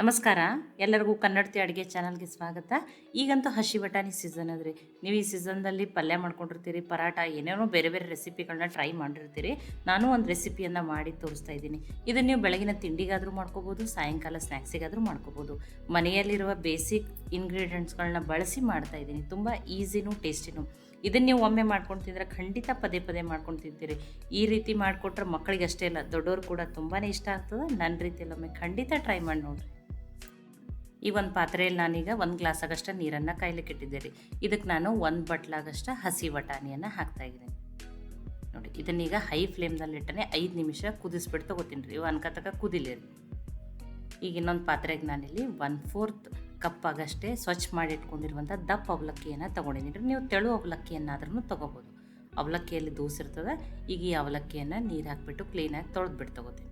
ನಮಸ್ಕಾರ. ಎಲ್ಲರಿಗೂ ಕನ್ನಡತಿ ಅಡುಗೆ ಚಾನಲ್ಗೆ ಸ್ವಾಗತ. ಈಗಂತೂ ಹಸಿ ಬಟಾಣಿ ಸೀಸನ್ ಅದ್ರಿ. ನೀವು ಈ ಸೀಸನ್ದಲ್ಲಿ ಪಲ್ಯ ಮಾಡ್ಕೊಂಡಿರ್ತೀರಿ ಪರಾಟ ಏನೇನೋ ಬೇರೆ ಬೇರೆ ರೆಸಿಪಿಗಳನ್ನ ಟ್ರೈ ಮಾಡಿರ್ತೀರಿ. ನಾನು ಒಂದು ರೆಸಿಪಿಯನ್ನು ಮಾಡಿ ತೋರಿಸ್ತಾ ಇದ್ದೀನಿ. ಇದನ್ನು ನೀವು ಬೆಳಗಿನ ತಿಂಡಿಗಾದರೂ ಮಾಡ್ಕೋಬೋದು, ಸಾಯಂಕಾಲ ಸ್ನ್ಯಾಕ್ಸಿಗಾದರೂ ಮಾಡ್ಕೋಬೋದು. ಮನೆಯಲ್ಲಿರುವ ಬೇಸಿಕ್ ಇಂಗ್ರೀಡಿಯೆಂಟ್ಸ್ಗಳನ್ನ ಬಳಸಿ ಮಾಡ್ತಾ ಇದ್ದೀನಿ. ತುಂಬ ಈಸಿನೂ ಟೇಸ್ಟಿನೂ ಇದನ್ನು ನೀವು ಒಮ್ಮೆ ಮಾಡ್ಕೊಂಡು ತಿಂದರೆ ಖಂಡಿತ ಪದೇ ಪದೇ ಮಾಡ್ಕೊಂಡು ತಿಂತೀರಿ ಈ ರೀತಿ ಮಾಡಿಕೊಟ್ರೆ ಮಕ್ಕಳಿಗೆ ಅಷ್ಟೇ ಇಲ್ಲ ದೊಡ್ಡವರು ಕೂಡ ತುಂಬಾ ಇಷ್ಟ ಆಗ್ತದೆ. ನನ್ನ ರೀತಿಯಲ್ಲಿ ಒಮ್ಮೆ ಖಂಡಿತ ಟ್ರೈ ಮಾಡಿ ನೋಡಿರಿ. ಈ ಒಂದು ಪಾತ್ರೆಯಲ್ಲಿ ನಾನೀಗ ಒಂದು ಗ್ಲಾಸ್ ಆಗಷ್ಟು ನೀರನ್ನು ಕಾಯ್ಲಿಕ್ಕೆ ಇಟ್ಟಿದ್ದೆ ರೀ. ಇದಕ್ಕೆ ನಾನು ಒಂದು ಬಟ್ಲಾಗಷ್ಟು ಹಸಿ ಬಟಾಣಿಯನ್ನು ಹಾಕ್ತಾಯಿದ್ದೀನಿ ನೋಡಿ, ಇದನ್ನೀಗ ಹೈ ಫ್ಲೇಮ್ದಲ್ಲಿ ಇಟ್ಟನೆ ಐದು ನಿಮಿಷ ಕುದಿಸ್ಬಿಟ್ಟು ತೊಗೋತೀನಿ ರೀ. ಇವು ಅನ್ಕತಕ ಕುದಿಲಿ ರೀ. ಈಗ ಇನ್ನೊಂದು ಪಾತ್ರೆಗೆ ನಾನಿಲ್ಲಿ ಒನ್ ಫೋರ್ತ್ ಕಪ್ ಆಗಷ್ಟೇ ಸ್ವಚ್ಛ ಮಾಡಿ ಇಟ್ಕೊಂಡಿರುವಂಥ ದಪ್ಪ ಅವಲಕ್ಕಿಯನ್ನು ತೊಗೊಂಡಿದ್ದೀನಿ ರೀ. ನೀವು ತೆಳು ಅವಲಕ್ಕಿಯನ್ನಾದ್ರೂ ತೊಗೋಬೋದು. ಅವಲಕ್ಕಿಯಲ್ಲಿ ದೋಸಿರ್ತದೆ ಈಗ ಈ ಅವಲಕ್ಕಿಯನ್ನು ನೀರು ಹಾಕಿಬಿಟ್ಟು ಕ್ಲೀನಾಗಿ ತೊಳೆದ್ಬಿಟ್ಟು ತೊಗೋತೀನಿ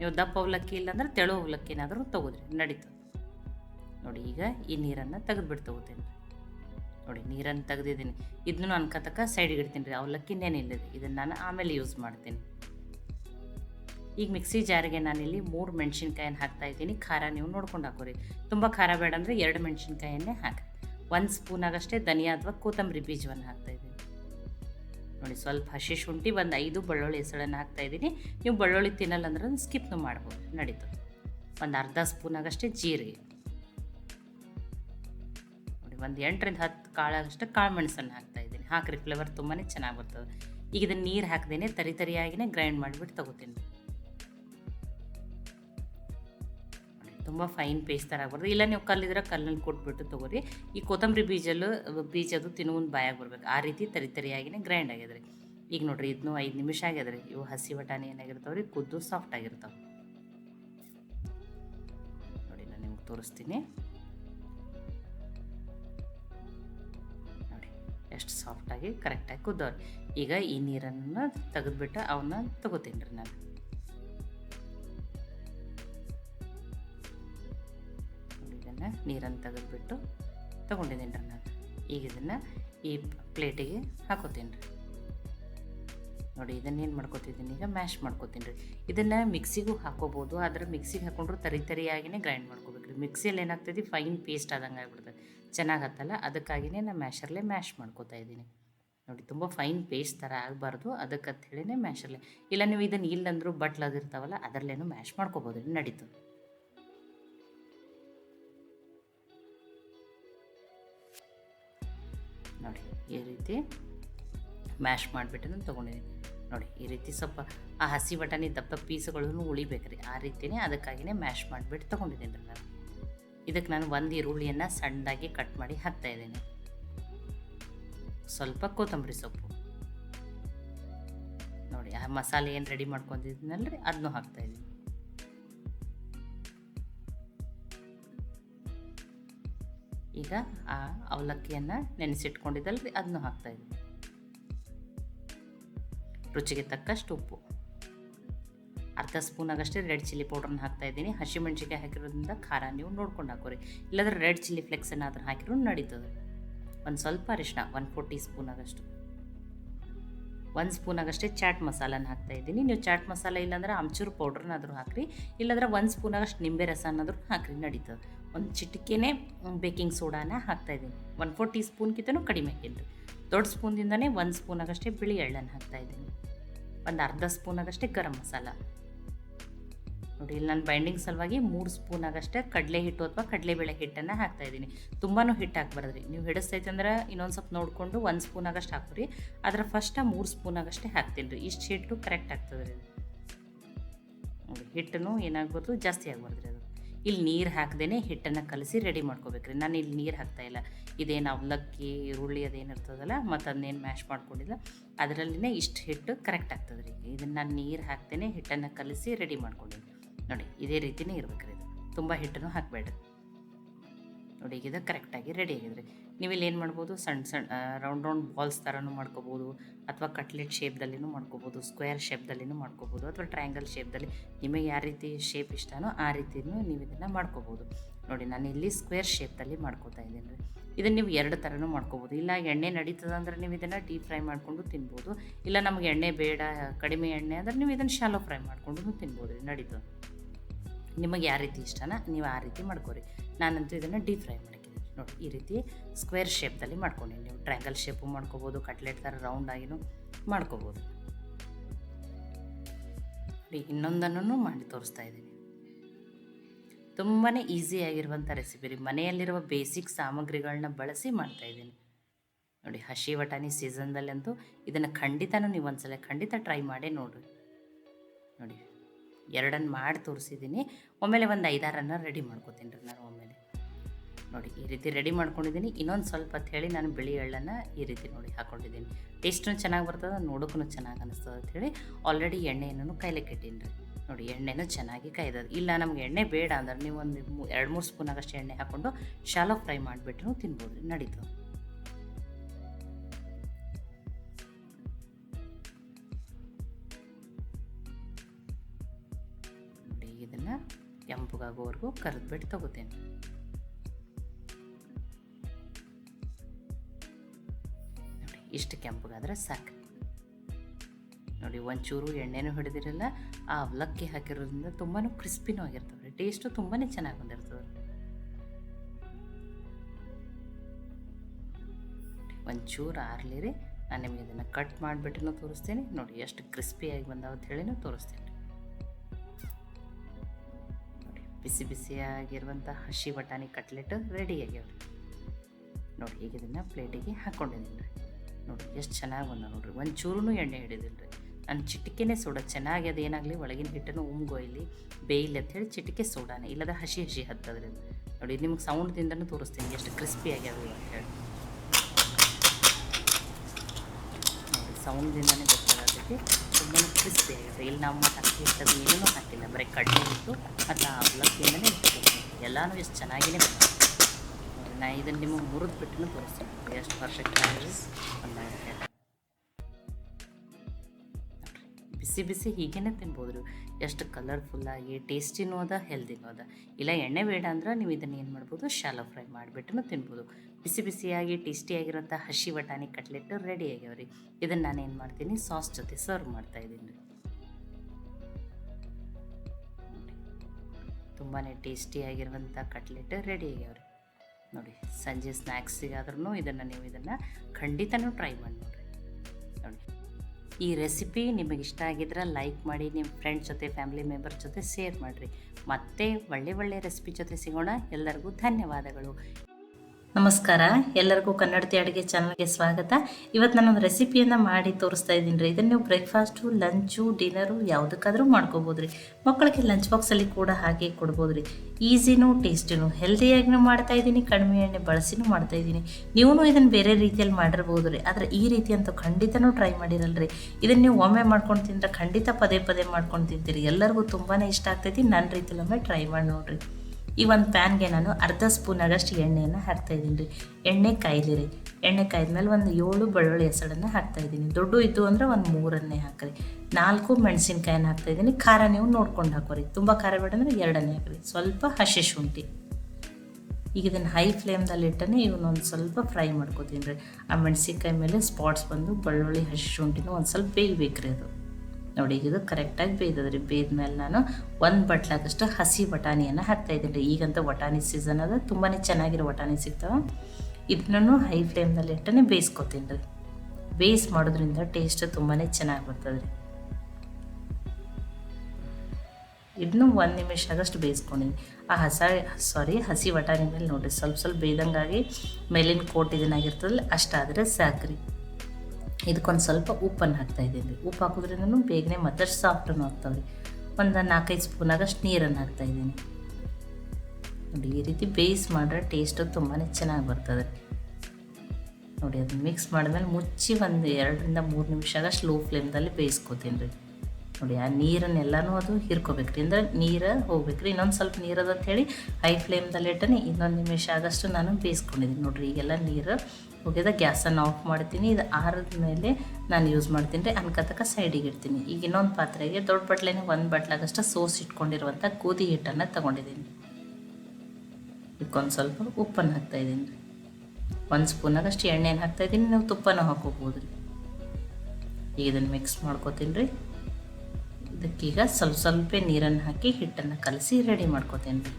ನೀವು ದಪ್ಪ ಅವಲಕ್ಕಿ ಇಲ್ಲಾಂದ್ರೆ ತೆಳು ಅವಲಕ್ಕಿನಾದರೂ ತಗೋದ್ರಿ ನಡೀತದೆ ನೋಡಿ, ಈಗ ಈ ನೀರನ್ನು ತೆಗೆದ್ಬಿಟ್ಟು ತೊಗೋತೀನಿ ನೋಡಿ, ನೀರನ್ನು ತೆಗೆದಿದ್ದೀನಿ. ಇದನ್ನು ಅನ್ಕತಕ್ಕ ಸೈಡಿಗೆ ಇಡ್ತೀನಿ ರೀ, ಅವಲಕ್ಕಿ ಇಲ್ಲ ಇದನ್ನು ನಾನು ಆಮೇಲೆ ಯೂಸ್ ಮಾಡ್ತೀನಿ. ಈಗ ಮಿಕ್ಸಿ ಜಾರಿಗೆ ನಾನಿಲ್ಲಿ ಮೂರು ಮೆಣಸಿನ್ಕಾಯನ್ನು ಹಾಕ್ತಾ ಇದ್ದೀನಿ. ಖಾರ ನೀವು ನೋಡ್ಕೊಂಡು ಹಾಕೋರಿ. ತುಂಬ ಖಾರ ಬೇಡ ಅಂದರೆ ಎರಡು ಮೆಣಸಿನ್ಕಾಯನ್ನೇ ಹಾಕಿ ಒಂದು ಸ್ಪೂನ್ ಆಗಷ್ಟೇ ಧನಿಯಾ ಅಥವಾ ಕೊತ್ತಂಬರಿ ಬೀಜವನ್ನು ಹಾಕ್ತಾ ಇದ್ದೀನಿ. ನೋಡಿ, ಸ್ವಲ್ಪ ಹಸಿ ಶುಂಠಿ, ಒಂದು ಐದು ಬೆಳ್ಳುಳ್ಳಿ ಹೆಸಳನ್ನು ಹಾಕ್ತಾ ಇದ್ದೀನಿ. ನೀವು ಬೆಳ್ಳುಳ್ಳಿ ತಿನ್ನಲ್ಲ ಅಂದ್ರೆ ಸ್ಕಿಪ್ನು ಮಾಡ್ಬೋದು. ನಡೀತು. ಒಂದು ಅರ್ಧ ಸ್ಪೂನ್ ಆಗಷ್ಟೇ ಜೀರಿಗೆ ನೋಡಿ, ಒಂದು ಎಂಟರಿಂದ ಹತ್ತು ಕಾಳಾಗಷ್ಟು ಕಾಳು ಮೆಣಸನ್ನು ಹಾಕ್ತಾ ಇದ್ದೀನಿ. ಹಾಕ್ರಿ ಫ್ಲೇವರ್ ತುಂಬಾ ಚೆನ್ನಾಗಿ ಬರ್ತದೆ. ಈಗ ಇದನ್ನು ನೀರು ಹಾಕ್ದೇನೆ ತರಿ ತರಿಯಾಗಿನೇ ಗ್ರೈಂಡ್ ಮಾಡಿಬಿಟ್ಟು ತೊಗೋತೀನಿ. ತುಂಬ ಫೈನ್ ಪೇಸ್ಟ್ ಥರ ಆಗ್ಬಾರ್ದು. ಇಲ್ಲ ನೀವು ಕಲ್ಲಿದ್ರೆ ಕಲ್ಲಲ್ಲಿ ಕೊಟ್ಬಿಟ್ಟು ತೊಗೋರಿ. ಈ ಕೊತ್ತಂಬರಿ ಬೀಜಲು ಬೀಜದು ತಿನ್ನುವಂದು ಬಾಯಾಗಿ ಬರ್ಬೇಕು ಆ ರೀತಿ ತರಿ ತರಿಯಾಗಿನೇ ಗ್ರೈಂಡ್ ಆಗ್ಯದ್ರಿ. ಈಗ ನೋಡ್ರಿ ಇದನ್ನು ಐದು ನಿಮಿಷ ಆಗ್ಯದ್ರಿ. ಇವು ಹಸಿ ಬಟಾಣಿ ಏನಾಗಿರ್ತಾವೆ ರೀ ಕುದ್ದು ಸಾಫ್ಟ್ ಆಗಿರ್ತಾವೆ. ನೋಡಿ ನಾನು ನಿಮ್ಗೆ ತೋರಿಸ್ತೀನಿ. ನೋಡಿ, ಎಷ್ಟು ಸಾಫ್ಟಾಗಿ ಕರೆಕ್ಟಾಗಿ ಕುದ್ದವ್ರಿ. ಈಗ ಈ ನೀರನ್ನು ತೆಗೆದ್ಬಿಟ್ಟು ಅವನ್ನ ತಗೋತೀನಿ ರೀ ನಾನು. ಇದನ್ನು ನೀರನ್ನು ತೆಗೆದುಬಿಟ್ಟು ತೊಗೊಂಡಿದ್ದೀನಿ ರೀ ನಾನು ಈಗ ಇದನ್ನು ಈ ಪ್ಲೇಟಿಗೆ ಹಾಕೋತೀನಿ ರೀ. ನೋಡಿ ಇದನ್ನೇನು ಮಾಡ್ಕೋತಿದ್ದೀನಿ? ಈಗ ಮ್ಯಾಶ್ ಮಾಡ್ಕೋತೀನಿ ರೀ. ಇದನ್ನು ಮಿಕ್ಸಿಗೂ ಹಾಕೋಬೋದು, ಆದರೆ ಮಿಕ್ಸಿಗೆ ಹಾಕೊಂಡ್ರು ತರಿ ತರಿಯಾಗಿನೇ ಗ್ರೈಂಡ್ ಮಾಡ್ಕೋಬೇಕು ರೀ. ಮಿಕ್ಸಿಯಲ್ಲಿ ಏನಾಗ್ತದೆ ಫೈನ್ ಪೇಸ್ಟ್ ಆದಂಗೆ ಆಗ್ಬಿಡ್ತದೆ. ಚೆನ್ನಾಗಿ ಹತ್ತಲ್ಲ ಅದಕ್ಕಾಗಿಯೇ ನಾನು ಮ್ಯಾಶರ್ಲೆ ಮ್ಯಾಶ್ ಮಾಡ್ಕೋತಾ ಇದ್ದೀನಿ. ನೋಡಿ, ತುಂಬ ಫೈನ್ ಪೇಸ್ಟ್ ಥರ ಆಗಬಾರ್ದು. ಅಂತ ಹೇಳಿನೇ ಮ್ಯಾಶರ್ಲೆ. ಇಲ್ಲ, ನೀವು ಇದನ್ನು ಇಲ್ಲಂದ್ರೂ ಬಟ್ಲದಿರ್ತಾವಲ್ಲ ಅದರಲ್ಲೇನು ಮ್ಯಾಶ್ ಮಾಡ್ಕೋಬೋದು. ರೀ ಈ ರೀತಿ ಮ್ಯಾಶ್ ಮಾಡಿಬಿಟ್ಟು ತೊಗೊಂಡಿದ್ದೀನಿ. ನೋಡಿ, ಈ ರೀತಿ ಸ್ವಲ್ಪ ಆ ಹಸಿ ಬಟಾಣಿ ದಪ್ಪ ಪೀಸ್ಗಳನ್ನು ಉಳಿಬೇಕ್ರಿ ಆ ರೀತಿಯೇ ಅದಕ್ಕಾಗಿಯೇ ಮ್ಯಾಶ್ ಮಾಡಿಬಿಟ್ಟು ತೊಗೊಂಡಿದ್ದೀನಿ ರೀ ನಾನು. ಇದಕ್ಕೆ ನಾನು ಒಂದು ಈರುಳ್ಳಿಯನ್ನು ಸಣ್ಣದಾಗಿ ಕಟ್ ಮಾಡಿ ಹಾಕ್ತಾಯಿದ್ದೀನಿ ಸ್ವಲ್ಪ ಕೊತ್ತಂಬರಿ ಸೊಪ್ಪು. ನೋಡಿ, ಆ ಮಸಾಲೆ ಏನು ರೆಡಿ ಮಾಡ್ಕೊಂಡಿದ್ದೀನಲ್ರಿ ಅದನ್ನೂ ಹಾಕ್ತಾಯಿದ್ದೀನಿ ಈಗ ಆ ಅವಲಕ್ಕಿಯನ್ನು ನೆನೆಸಿಟ್ಕೊಂಡಿದ್ದಲ್ರಿ ಅದನ್ನು ಹಾಕ್ತಾಯಿದ್ದೀನಿ ರುಚಿಗೆ ತಕ್ಕಷ್ಟು ಉಪ್ಪು. ಅರ್ಧ ಸ್ಪೂನ್ ಆಗಷ್ಟೇ ರೆಡ್ ಚಿಲ್ಲಿ ಪೌಡ್ರನ್ನ ಹಾಕ್ತಾಯಿದ್ದೀನಿ ಹಸಿಮೆಣ್ಸಿಕಾಯಿ ಹಾಕಿರೋದ್ರಿಂದ ಖಾರ ನೀವು ನೋಡ್ಕೊಂಡು ಹಾಕೋರಿ. ಇಲ್ಲಾಂದ್ರೆ ರೆಡ್ ಚಿಲ್ಲಿ ಫ್ಲೆಕ್ಸ್ ಏನಾದರೂ ಹಾಕಿರೋ ನಡೀತದೆ. ಒಂದು ಸ್ವಲ್ಪ ಅರಿಶಿನ ಒನ್ ಫೋರ್ ಟೀ ಸ್ಪೂನ್ ಆಗಷ್ಟು. ಒಂದು ಸ್ಪೂನ್ ಆಗಷ್ಟೇ ಚಾಟ್ ಮಸಾಲನ ಹಾಕ್ತಾಯಿದ್ದೀನಿ ನೀವು ಚಾಟ್ ಮಸಾಲ ಇಲ್ಲಾಂದ್ರೆ ಆಮ್ಚೂರು ಪೌಡ್ರನ್ನಾದರೂ ಹಾಕ್ರಿ. ಇಲ್ಲಾಂದ್ರೆ ಒಂದು ಸ್ಪೂನ್ ಆಗಷ್ಟು ನಿಂಬೆ ರಸನಾದರೂ ಹಾಕ್ರಿ, ನಡೀತದೆ. ಒಂದು ಚಿಟಿಕೆನೆ ಬೇಕಿಂಗ್ ಸೋಡಾನ ಹಾಕ್ತಾಯಿದ್ದೀನಿ ಒನ್ ಫೋರ್ ಟೀ ಸ್ಪೂನ್ಗಿಂತನೂ ಕಡಿಮೆ ಹಾಕಿದ್ರಿ ದೊಡ್ಡ ಸ್ಪೂನ್ದಿಂದನೇ ಒಂದು ಸ್ಪೂನ್ ಆಗಷ್ಟೇ ಬಿಳಿ ಎಳ್ಳನ್ನು ಹಾಕ್ತಾಯಿದ್ದೀನಿ ಒಂದು ಅರ್ಧ ಸ್ಪೂನ್ ಆಗಷ್ಟೇ ಗರಂ ಮಸಾಲ. ನೋಡಿ, ಇಲ್ಲಿ ನಾನು ಬೈಂಡಿಂಗ್ ಸಲುವಾಗಿ ಮೂರು ಸ್ಪೂನ್ ಆಗಷ್ಟೇ ಕಡಲೆ ಹಿಟ್ಟು ಅಥವಾ ಕಡಲೆಬೇಳೆ ಹಿಟ್ಟನ್ನು ಹಾಕ್ತಾಯಿದ್ದೀನಿ ತುಂಬಾ ಹಿಟ್ಟು ಹಾಕ್ಬಾರ್ದ್ರಿ ನೀವು ಹಿಡಿಸ್ತೈತೆ ಅಂದ್ರೆ ಇನ್ನೊಂದು ಸ್ವಲ್ಪ ನೋಡಿಕೊಂಡು ಒಂದು ಸ್ಪೂನ್ ಆಗಷ್ಟು ಹಾಕ್ರಿ ಅದರ ಫಸ್ಟ ಮೂರು ಸ್ಪೂನ್ ಆಗಷ್ಟೇ ಹಾಕ್ತೀನಿ. ರೀ ಇಷ್ಟು ಹಿಟ್ಟು ಕರೆಕ್ಟ್ ಆಗ್ತದೆ ರೀ ನೋಡಿ ಹಿಟ್ಟನ್ನು ಏನಾಗ್ಬಾರ್ದು, ಜಾಸ್ತಿ ಆಗ್ಬಾರ್ದು ಅದು. ಇಲ್ಲಿ ನೀರು ಹಾಕ್ದೇ ಹಿಟ್ಟನ್ನು ಕಲಸಿ ರೆಡಿ ಮಾಡ್ಕೋಬೇಕ್ರಿ. ನಾನು ಇಲ್ಲಿ ನೀರು ಹಾಕ್ತಾಯಿಲ್ಲ ಇದೇನು ಅವಲಕ್ಕಿ ಈರುಳ್ಳಿ ಅದೇನು ಇರ್ತದಲ್ಲ ಮತ್ತು ಅದನ್ನೇನು ಮ್ಯಾಶ್ ಮಾಡ್ಕೊಂಡಿಲ್ಲ. ಅದರಲ್ಲಿನೇ ಇಷ್ಟು ಹಿಟ್ಟು ಕರೆಕ್ಟ್ ಆಗ್ತದೆ ರೀ ಇದನ್ನು ನಾನು ನೀರು ಹಾಕ್ತೇನೆ ಹಿಟ್ಟನ್ನು ಕಲಸಿ ರೆಡಿ ಮಾಡ್ಕೊಂಡಿದ್ದೀನಿ ನೋಡಿ, ಇದೇ ಇರ್ಬೇಕು ರೀ ಇದು. ತುಂಬ ಹಿಟ್ಟನ್ನು ಹಾಕಬೇಡ್ರಿ. ನೋಡಿ, ಈಗ ಇದು ಕರೆಕ್ಟಾಗಿ ರೆಡಿ ಆಗಿದ್ರಿ. ನೀವು ಇಲ್ಲಿ ಏನು ಮಾಡ್ಬೋದು? ಸಣ್ಣ ಸಣ್ಣ ರೌಂಡ್ ರೌಂಡ್ ಬಾಲ್ಸ್ ಥರನೂ ಮಾಡ್ಕೋಬೋದು, ಅಥವಾ ಕಟ್ಲೆಟ್ ಶೇಪ್ದಲ್ಲಿನೂ ಮಾಡ್ಕೋಬೋದು ಸ್ಕ್ವೇರ್ ಶೇಪ್ದಲ್ಲಿನೂ ಮಾಡ್ಕೋಬೋದು, ಅಥವಾ ಟ್ರಯಾಂಗಲ್ ಶೇಪ್ದಲ್ಲಿ ನಿಮಗೆ ಯಾವ ರೀತಿ ಶೇಪ್ ಇಷ್ಟನೋ ಆ ರೀತಿಯೂ ನೀವು ಇದನ್ನು ಮಾಡ್ಕೋಬೋದು. ನೋಡಿ, ನಾನು ಇಲ್ಲಿ ಸ್ಕ್ವೇರ್ ಶೇಪ್ದಲ್ಲಿ ಮಾಡ್ಕೋತಾ ಇದ್ದೀನಿ ರೀ ಇದನ್ನು ನೀವು ಎರಡು ಥರನೂ ಮಾಡ್ಕೋಬೋದು. ಇಲ್ಲ ಎಣ್ಣೆ ನಡೀತದೆ ಅಂದ್ರೆ ನೀವು ಇದನ್ನು ಡೀಪ್ ಫ್ರೈ ಮಾಡಿಕೊಂಡು ತಿನ್ಬೋದು. ಇಲ್ಲ ನಮಗೆ ಎಣ್ಣೆ ಬೇಡ, ಕಡಿಮೆ ಎಣ್ಣೆ ಅಂದ್ರೆ ನೀವು ಇದನ್ನು ಶಾಲೋ ಫ್ರೈ ಮಾಡ್ಕೊಂಡು ತಿನ್ಬೋದು ರೀ ನಡೀತದೆ. ನಿಮಗೆ ಯಾವ ರೀತಿ ಇಷ್ಟನ ನೀವು ಆ ರೀತಿ ಮಾಡ್ಕೊರಿ. ನಾನಂತೂ ಇದನ್ನು ಡೀಪ್ ಫ್ರೈ ಮಾಡ್ಕಿದ್ದೀನಿ ನೋಡಿ, ಈ ರೀತಿ ಸ್ಕ್ವೇರ್ ಶೇಪ್ದಲ್ಲಿ ಮಾಡ್ಕೊಂಡಿನಿ ನೀವು ಟ್ರ್ಯಾಂಗಲ್ ಶೇಪು ಮಾಡ್ಕೋಬೋದು ಕಟ್ಲೆಟ್ ಥರ ರೌಂಡ್ ಆಗಿನೂ ಮಾಡ್ಕೋಬೋದು. ನೋಡಿ, ಇನ್ನೊಂದನ್ನು ಮಾಡಿ ತೋರಿಸ್ತಾ ಇದ್ದೀನಿ. ತುಂಬಾ ಈಸಿಯಾಗಿರುವಂಥ ರೆಸಿಪಿ ರೀ. ಮನೆಯಲ್ಲಿರುವ ಬೇಸಿಕ್ ಸಾಮಗ್ರಿಗಳನ್ನ ಬಳಸಿ ಮಾಡ್ತಾಯಿದ್ದೀನಿ ನೋಡಿ, ಹಸಿ ವಟಾಣಿ ಸೀಸನ್ದಲ್ಲಂತೂ ಇದನ್ನು ಖಂಡಿತನೂ ನೀವು ಒಂದ್ಸಲ ಖಂಡಿತ ಟ್ರೈ ಮಾಡೇ ನೋಡಿರಿ. ನೋಡಿ ಎರಡನ್ನು ಮಾಡಿ ತೋರಿಸಿದ್ದೀನಿ. ಒಮ್ಮೆಲೆ ಒಂದು ಐದಾರನ್ನು ರೆಡಿ ಮಾಡ್ಕೊತೀನಿ ರೀ ನಾನು ಒಮ್ಮೆಲೆ. ನೋಡಿ, ಈ ರೀತಿ ರೆಡಿ ಮಾಡ್ಕೊಂಡಿದ್ದೀನಿ. ಇನ್ನೊಂದು ಸ್ವಲ್ಪ ಅಂತ ಹೇಳಿ ನಾನು ಬಿಳಿ ಎಳ್ಳನ್ನು ಈ ರೀತಿ ನೋಡಿ ಹಾಕ್ಕೊಂಡಿದ್ದೀನಿ ಟೇಸ್ಟೂ ಚೆನ್ನಾಗಿ ಬರ್ತದೆ ನೋಡೋಕ್ಕೂ ಚೆನ್ನಾಗಿ ಅನಿಸ್ತದೆ ಅಂತ ಹೇಳಿ ಆಲ್ರೆಡಿ ಎಣ್ಣೆಯನ್ನು ಕೈಲಿ ಇಟ್ಟೀನಿ ರೀ. ನೋಡಿ, ಎಣ್ಣೆನೂ ಚೆನ್ನಾಗಿ ಕಾಯ್ದದ. ಇಲ್ಲ, ನಮ್ಗೆ ಎಣ್ಣೆ ಬೇಡ ಅಂದ್ರೆ ನೀವು ಒಂದು ಎರಡು ಮೂರು ಸ್ಪೂನ್ ಆಗಷ್ಟು ಎಣ್ಣೆ ಹಾಕ್ಕೊಂಡು ಶಾಲೋ ಫ್ರೈ ಮಾಡಿಬಿಟ್ರು ತಿನ್ಬೋದು ನಡೀತದೆ. ಕೆಂಪಗಾಗೋವರೆಗೂ ಕರೆದ್ಬಿಟ್ಟು ತಗೋತೇನೆ. ನೋಡಿ, ಇಷ್ಟು ಕೆಂಪಗಾದ್ರೆ ಸಾಕು. ನೋಡಿ, ಒಂಚೂರು ಎಣ್ಣೆನೂ ಹಿಡಿದಿರಲ್ಲ, ಆ ಅವಲಕ್ಕಿ ಹಾಕಿರೋದ್ರಿಂದ ತುಂಬಾ ಕ್ರಿಸ್ಪಿನೂ ಆಗಿರ್ತವೆ ಟೇಸ್ಟು ತುಂಬಾ ಚೆನ್ನಾಗಿ ಬಂದಿರ್ತದೆ. ಒಂಚೂರು ಆರ್ಲಿರಿ, ನಾನು ನಿಮಗೆ ಇದನ್ನು ಕಟ್ ಮಾಡಿಬಿಟ್ಟು ತೋರಿಸ್ತೀನಿ. ನೋಡಿ, ಎಷ್ಟು ಕ್ರಿಸ್ಪಿಯಾಗಿ ಬಂದಾವ ಅಂತ ಹೇಳಿನೂ ತೋರಿಸ್ತೀನಿ. ಬಿಸಿ ಬಿಸಿಯಾಗಿರುವಂಥ ಹಸಿ ಬಟಾಣಿ ಕಟ್ಲೆಟ್ ರೆಡಿ ಆಗ್ಯಾವ್ರಿ. ನೋಡಿ, ಈಗ ಇದನ್ನು ಪ್ಲೇಟಿಗೆ ಹಾಕ್ಕೊಂಡಿದ್ದೀನಿ ರೀ ನೋಡಿ, ಎಷ್ಟು ಚೆನ್ನಾಗಿ ಬಂದ ನೋಡ್ರಿ. ಚೂರು ಎಣ್ಣೆ ಹಿಡಿದಿಲ್ಲ ರೀ ನಾನು ಚಿಟಿಕೆನೇ ಸೋಡಾ ಚೆನ್ನಾಗಿ ಅದೇನಾಗಲಿ ಏನಾಗಲಿ, ಒಳಗಿನ ಹಿಟ್ಟನ್ನು ಉಮ್ಗೊಯ್ಲಿ ಬೇಯಿಲ್ಲ ಅಂತ ಹೇಳಿ ಚಿಟಿಕೆ ಸೋಡಾನೆ, ಇಲ್ಲದ ಹಸಿ ಹಸಿ ಹತ್ತದ್ರಿ. ನೋಡಿ ನಿಮ್ಗೆ ಸೌಂಡ್ದಿಂದನೂ ತೋರಿಸ್ತೀನಿ. ಎಷ್ಟು ಕ್ರಿಸ್ಪಿ ಆಗ್ಯಾವ ಅಂತ ಹೇಳಿ. ಸೌಂಡ್ದಿಂದನೇ ಗೊತ್ತಾಗೋದಕ್ಕೆ ತುಂಬಾ ಆಗಿದೆ ಇಲ್ಲಿ ನಾವು ಮತ್ತು ಅಕ್ಕಿ ಹಿಟ್ಟದು ಏನೂ ಹಾಕಿಲ್ಲ ಬರೀ ಕಡಲೆ ಹಿಟ್ಟು ಮತ್ತು ಆ ಅವಲಕ್ಕಿಯಿಂದನೇ ಇಟ್ಕೊತೀನಿ ಎಲ್ಲನೂ ಎಷ್ಟು ಚೆನ್ನಾಗಿನೇ ಬಂದಿದೆ. ನಾ ಇದನ್ನು ನಿಮಗೆ ಮುರಿದು ಬಿಟ್ಟು ತೋರಿಸ್ತೀನಿ. ಎಷ್ಟು ಪರ್ಫೆಕ್ಟ್ ಆಗಿ ಬಿಸಿ ಬಿಸಿ ಹೀಗೇನೆ ತಿನ್ಬೋದು ರೀ ಎಷ್ಟು ಕಲರ್ಫುಲ್ಲಾಗಿ ಟೇಸ್ಟಿನೂ ಅದ ಹೆಲ್ದಿನೂ ಅದ. ಇಲ್ಲ ಎಣ್ಣೆ ಬೇಡ ಅಂದ್ರೆ ನೀವು ಇದನ್ನು ಏನು ಮಾಡ್ಬೋದು ಶಾಲೋ ಫ್ರೈ ಮಾಡಿಬಿಟ್ಟು ತಿನ್ಬೋದು. ಬಿಸಿ ಬಿಸಿಯಾಗಿ ಟೇಸ್ಟಿಯಾಗಿರೋಂಥ ಹಸಿ ಬಟಾಣಿ ಕಟ್ಲೆಟ್ ರೆಡಿ ಆಗ್ಯಾವ್ರಿ. ಇದನ್ನು ನಾನು ಏನು ಮಾಡ್ತೀನಿ ಸಾಸ್ ಜೊತೆ ಸರ್ವ್ ಮಾಡ್ತಾ ಇದ್ದೀನಿ ರೀ. ತುಂಬಾ ಟೇಸ್ಟಿಯಾಗಿರುವಂಥ ಕಟ್ಲೆಟ್ ರೆಡಿ ಆಗ್ಯಾವ್ರಿ. ನೋಡಿ, ಸಂಜೆ ಸ್ನ್ಯಾಕ್ಸಿಗಾದ್ರೂ ಇದನ್ನು ನೀವು ಇದನ್ನು ಖಂಡಿತನೂ ಟ್ರೈ ಮಾಡಿ ನೋಡಿರಿ. ನೋಡಿ, ಈ ರೆಸಿಪಿ ನಿಮಗೆ ಇಷ್ಟ ಆಗಿದ್ರೆ ಲೈಕ್ ಮಾಡಿ ನಿಮ್ಮ ಫ್ರೆಂಡ್ಸ್ ಜೊತೆ ಫ್ಯಾಮಿಲಿ ಮೆಂಬರ್ ಜೊತೆ ಶೇರ್ ಮಾಡಿರಿ. ಮತ್ತೆ ಒಳ್ಳೆ ಒಳ್ಳೆ ರೆಸಿಪಿ ಜೊತೆ ಸಿಗೋಣ. ಎಲ್ಲರಿಗೂ ಧನ್ಯವಾದಗಳು. ನಮಸ್ಕಾರ. ಎಲ್ಲರಿಗೂ ಕನ್ನಡತಿ ಅಡುಗೆ ಚಾನಲ್ಗೆ ಸ್ವಾಗತ. ಇವತ್ತು ನಾನೊಂದು ರೆಸಿಪಿಯನ್ನು ಮಾಡಿ ತೋರಿಸ್ತಾ ಇದ್ದೀನಿ ರೀ. ಇದನ್ನು ನೀವು ಬ್ರೇಕ್ಫಾಸ್ಟು, ಲಂಚು, ಡಿನ್ನರು ಯಾವುದಕ್ಕಾದ್ರೂ ಮಾಡ್ಕೋಬೋದು ರೀ. ಮಕ್ಕಳಿಗೆ ಲಂಚ್ ಬಾಕ್ಸಲ್ಲಿ ಕೂಡ ಹಾಗೆ ಕೊಡ್ಬೋದು ರೀ. ಈಸಿನೂ, ಟೇಸ್ಟಿನೂ, ಹೆಲ್ದಿಯಾಗಿನೂ ಮಾಡ್ತಾ ಇದ್ದೀನಿ, ಕಡಿಮೆ ಎಣ್ಣೆ ಬಳಸಿನೂ ಮಾಡ್ತಾ ಇದ್ದೀನಿ. ನೀವು ಇದನ್ನು ಬೇರೆ ರೀತಿಯಲ್ಲಿ ಮಾಡಿರ್ಬೋದು ರೀ. ಆದರೆ ಈ ರೀತಿ ಅಂತೂ ಖಂಡಿತನೂ ಟ್ರೈ ಮಾಡಿರಲ್ರಿ ಇದನ್ನು ನೀವು ಒಮ್ಮೆ ಮಾಡ್ಕೊಂಡು ತಿಂದರೆ ಖಂಡಿತ ಪದೇ ಪದೇ ಮಾಡ್ಕೊಂಡು ತಿಂತೀರಿ. ಎಲ್ಲರಿಗೂ ತುಂಬಾ ಇಷ್ಟ ಆಗ್ತೈತಿ. ನನ್ನ ರೀತಿಯಲ್ಲಿ ಒಮ್ಮೆ ಟ್ರೈ ಮಾಡಿ ನೋಡ್ರಿ. ಈ ಒಂದು ಪ್ಯಾನ್ಗೆ ನಾನು ಅರ್ಧ ಸ್ಪೂನ್ ಆಗಷ್ಟು ಎಣ್ಣೆಯನ್ನು ಹಾಕ್ತಾ ಇದ್ದೀನಿ ರೀ. ಎಣ್ಣೆ ಕಾಯ್ಲಿ ರೀ. ಎಣ್ಣೆ ಕಾಯ್ದ್ಮೇಲೆ ಒಂದು ಏಳು ಬೆಳ್ಳುಳ್ಳಿ ಹೆಸಳನ್ನು ಹಾಕ್ತಾ ಇದ್ದೀನಿ. ದೊಡ್ಡ ಇದ್ದು ಅಂದರೆ ಒಂದು ಮೂರನ್ನೇ ಹಾಕ್ರಿ. ನಾಲ್ಕು ಮೆಣಸಿನ್ಕಾಯಿನ ಹಾಕ್ತಾ ಇದ್ದೀನಿ. ಖಾರ ನೀವು ನೋಡ್ಕೊಂಡು ಹಾಕೋರಿ. ತುಂಬ ಖಾರ ಬೇಡ ಅಂದರೆ ಎರಡನೇ ಹಾಕ್ರಿ. ಸ್ವಲ್ಪ ಹಸಿ ಶುಂಠಿ. ಈಗ ಇದನ್ನು ಹೈ ಫ್ಲೇಮ್ದಲ್ಲಿ ಇಟ್ಟನೆ ಇವನ್ನೊಂದು ಸ್ವಲ್ಪ ಫ್ರೈ ಮಾಡ್ಕೋತೀನಿ ರೀ. ಆ ಮೆಣಸಿನ್ಕಾಯಿ ಮೇಲೆ ಸ್ಪಾಟ್ಸ್ ಬಂದು ಬೆಳ್ಳುಳ್ಳಿ, ಹಸಿ ಶುಂಠಿನೂ ಒಂದು ಸ್ವಲ್ಪ ಬೇಯಬೇಕು ರೀ ಅದು. ನೋಡಿ ಈಗ ಇದು ಕರೆಕ್ಟಾಗಿ ಬೇಯ್ದದ್ರಿ. ಬೇಯ್ದ್ಮೇಲೆ ನಾನು ಒಂದು ಬಟ್ಲಾಗಷ್ಟು ಹಸಿ ಬಟಾಣಿಯನ್ನು ಹಾಕ್ತಾ ಇದ್ದೀನಿ. ರೀ ಈಗಂತ ಬಟಾಣಿ ಸೀಸನ್ ಅದು ತುಂಬಾ ಚೆನ್ನಾಗಿರೋ ಬಟಾಣಿ ಸಿಗ್ತಾವೆ. ಇದನ್ನು ಹೈ ಫ್ಲೇಮ್ನಲ್ಲಿ ಇಟ್ಟನೆ ಬೇಯಿಸ್ಕೊತೀನಿ ರೀ. ಬೇಯಿಸ್ ಮಾಡೋದ್ರಿಂದ ಟೇಸ್ಟ್ ತುಂಬಾ ಚೆನ್ನಾಗಿ ಬರ್ತದೆ ರೀ ಇದನ್ನು ಒಂದು ನಿಮಿಷ ಆಗಷ್ಟು ಬೇಯಿಸ್ಕೊಂಡಿನಿ. ಆ ಹಸ ಸಾರಿ ಹಸಿ ಬಟಾಣಿ ಮೇಲೆ ನೋಡಿರಿ. ಸ್ವಲ್ಪ ಸ್ವಲ್ಪ ಬೇಯ್ದಂಗಾಗಿ ಮೇಲಿನ ಕೋಟ್ ಇದನ್ನಾಗಿರ್ತದಲ್ಲ, ಅಷ್ಟಾದರೆ ಸಾಕ್ರಿ. ಇದಕ್ಕೊಂದು ಸ್ವಲ್ಪ ಉಪ್ಪನ್ನು ಹಾಕ್ತಾ ಇದ್ದೀನಿ ರೀ ಉಪ್ಪು ಹಾಕೋದ್ರಿಂದ ಬೇಗನೆ ಮತ್ತಷ್ಟು ಸಾಫ್ಟನ್ನು ರೀ ಒಂದು ನಾಲ್ಕೈದು ಸ್ಪೂನ್ ಆಗಷ್ಟು ನೀರನ್ನು ಹಾಕ್ತಾ ಇದ್ದೀನಿ. ನೋಡಿ, ಈ ರೀತಿ ಬೇಯಿಸ್ ಮಾಡಿದ್ರೆ ಟೇಸ್ಟು ತುಂಬಾ ಚೆನ್ನಾಗಿ ಬರ್ತದೆ. ನೋಡಿ, ಅದನ್ನ ಮಿಕ್ಸ್ ಮಾಡಿದ್ಮೇಲೆ ಮುಚ್ಚಿ ಒಂದು ಎರಡರಿಂದ ಮೂರು ನಿಮಿಷ ಲೋ ಫ್ಲೇಮ್ದಲ್ಲಿ ಬೇಯಿಸ್ಕೊತೀನಿ ರೀ. ನೋಡಿ, ಆ ನೀರನ್ನೆಲ್ಲನೂ ಅದು ಹಿರ್ಕೋಬೇಕು ರೀ ಅಂದರೆ ನೀರು ಹೋಗ್ಬೇಕು ರೀ ಇನ್ನೊಂದು ಸ್ವಲ್ಪ ನೀರದ ಹೇಳಿ ಹೈ ಫ್ಲೇಮ್ದಲ್ಲಿ ಇಟ್ಟನೆ ಇನ್ನೊಂದು ನಿಮಿಷ ಆಗಷ್ಟು ನಾನು ಬೇಯಿಸ್ಕೊಂಡಿದ್ದೀನಿ. ನೋಡಿರಿ, ಈಗೆಲ್ಲ ನೀರು ಹೋಗಿದ ಗ್ಯಾಸನ್ನು ಆಫ್ ಮಾಡ್ತೀನಿ. ಇದು ಆರದ ಮೇಲೆ ನಾನು ಯೂಸ್ ಮಾಡ್ತೀನಿ. ರೀ ಅನ್ಕತಕ್ಕ ಸೈಡಿಗೆ ಇಡ್ತೀನಿ. ಈಗ ಇನ್ನೊಂದು ಪಾತ್ರೆಗೆ ದೊಡ್ಡ ಬಟ್ಲೆನೇ ಒಂದು ಬಟ್ಲಾಗಷ್ಟು ಸೋಸ್ ಇಟ್ಕೊಂಡಿರುವಂಥ ಗೋಧಿ ಹಿಟ್ಟನ್ನು ತೊಗೊಂಡಿದ್ದೀನಿ. ಇದಕ್ಕೊಂದು ಸ್ವಲ್ಪ ಉಪ್ಪನ್ನು ಹಾಕ್ತಾಯಿದ್ದೀನಿ ರೀ ಒಂದು ಸ್ಪೂನಾಗಷ್ಟು ಎಣ್ಣೆನ ಹಾಕ್ತಾಯಿದ್ದೀನಿ ನೀವು ತುಪ್ಪನ ಹಾಕೋಬೋದು. ರೀ ಈಗ ಇದನ್ನು ಮಿಕ್ಸ್ ಮಾಡ್ಕೊತೀನಿ ರೀ. ಇದಕ್ಕೀಗ ಸ್ವಲ್ಪ ಸ್ವಲ್ಪ ನೀರನ್ನು ಹಾಕಿ ಹಿಟ್ಟನ್ನು ಕಲಸಿ ರೆಡಿ ಮಾಡ್ಕೋತೀನಿ. ರೀ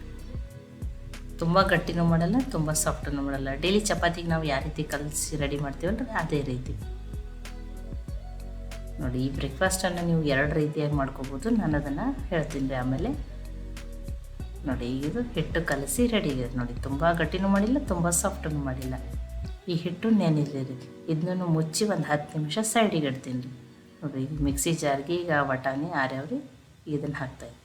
ತುಂಬ ಗಟ್ಟಿನೂ ಮಾಡಲ್ಲ, ತುಂಬ ಸಾಫ್ಟನ್ನು ಮಾಡಲ್ಲ. ಡೈಲಿ ಚಪಾತಿಗೆ ನಾವು ಯಾವ ರೀತಿ ಕಲಸಿ ರೆಡಿ ಮಾಡ್ತೀವಲ್ಲ ಅದೇ ರೀತಿ. ನೋಡಿ, ಈ ಬ್ರೇಕ್ಫಾಸ್ಟನ್ನು ನೀವು ಎರಡು ರೀತಿಯಾಗಿ ಮಾಡ್ಕೋಬೋದು. ನಾನು ಅದನ್ನು ಹೇಳ್ತೀನಿ ರೀ ಆಮೇಲೆ. ನೋಡಿ, ಇದು ಹಿಟ್ಟು ಕಲಸಿ ರೆಡಿ ಇದೆ. ನೋಡಿ, ತುಂಬ ಗಟ್ಟಿನೂ ಮಾಡಿಲ್ಲ, ತುಂಬ ಸಾಫ್ಟನ್ನು ಮಾಡಿಲ್ಲ. ಈ ಹಿಟ್ಟು ನೆನಿಲ್ಲ ರೀ. ಇದನ್ನು ಮುಚ್ಚಿ ಒಂದು ಹತ್ತು ನಿಮಿಷ ಸೈಡಿಗೆ ಇಡ್ತೀನಿ. ರೀ ನೋಡಿ, ಈಗ ಮಿಕ್ಸಿ ಜಾರ್ಗೆ ಈಗ ಬಟಾಣಿ ಆರ್ಯಾವ್ರಿ ಇದನ್ನು ಹಾಕ್ತಾಯಿದ್ದೆ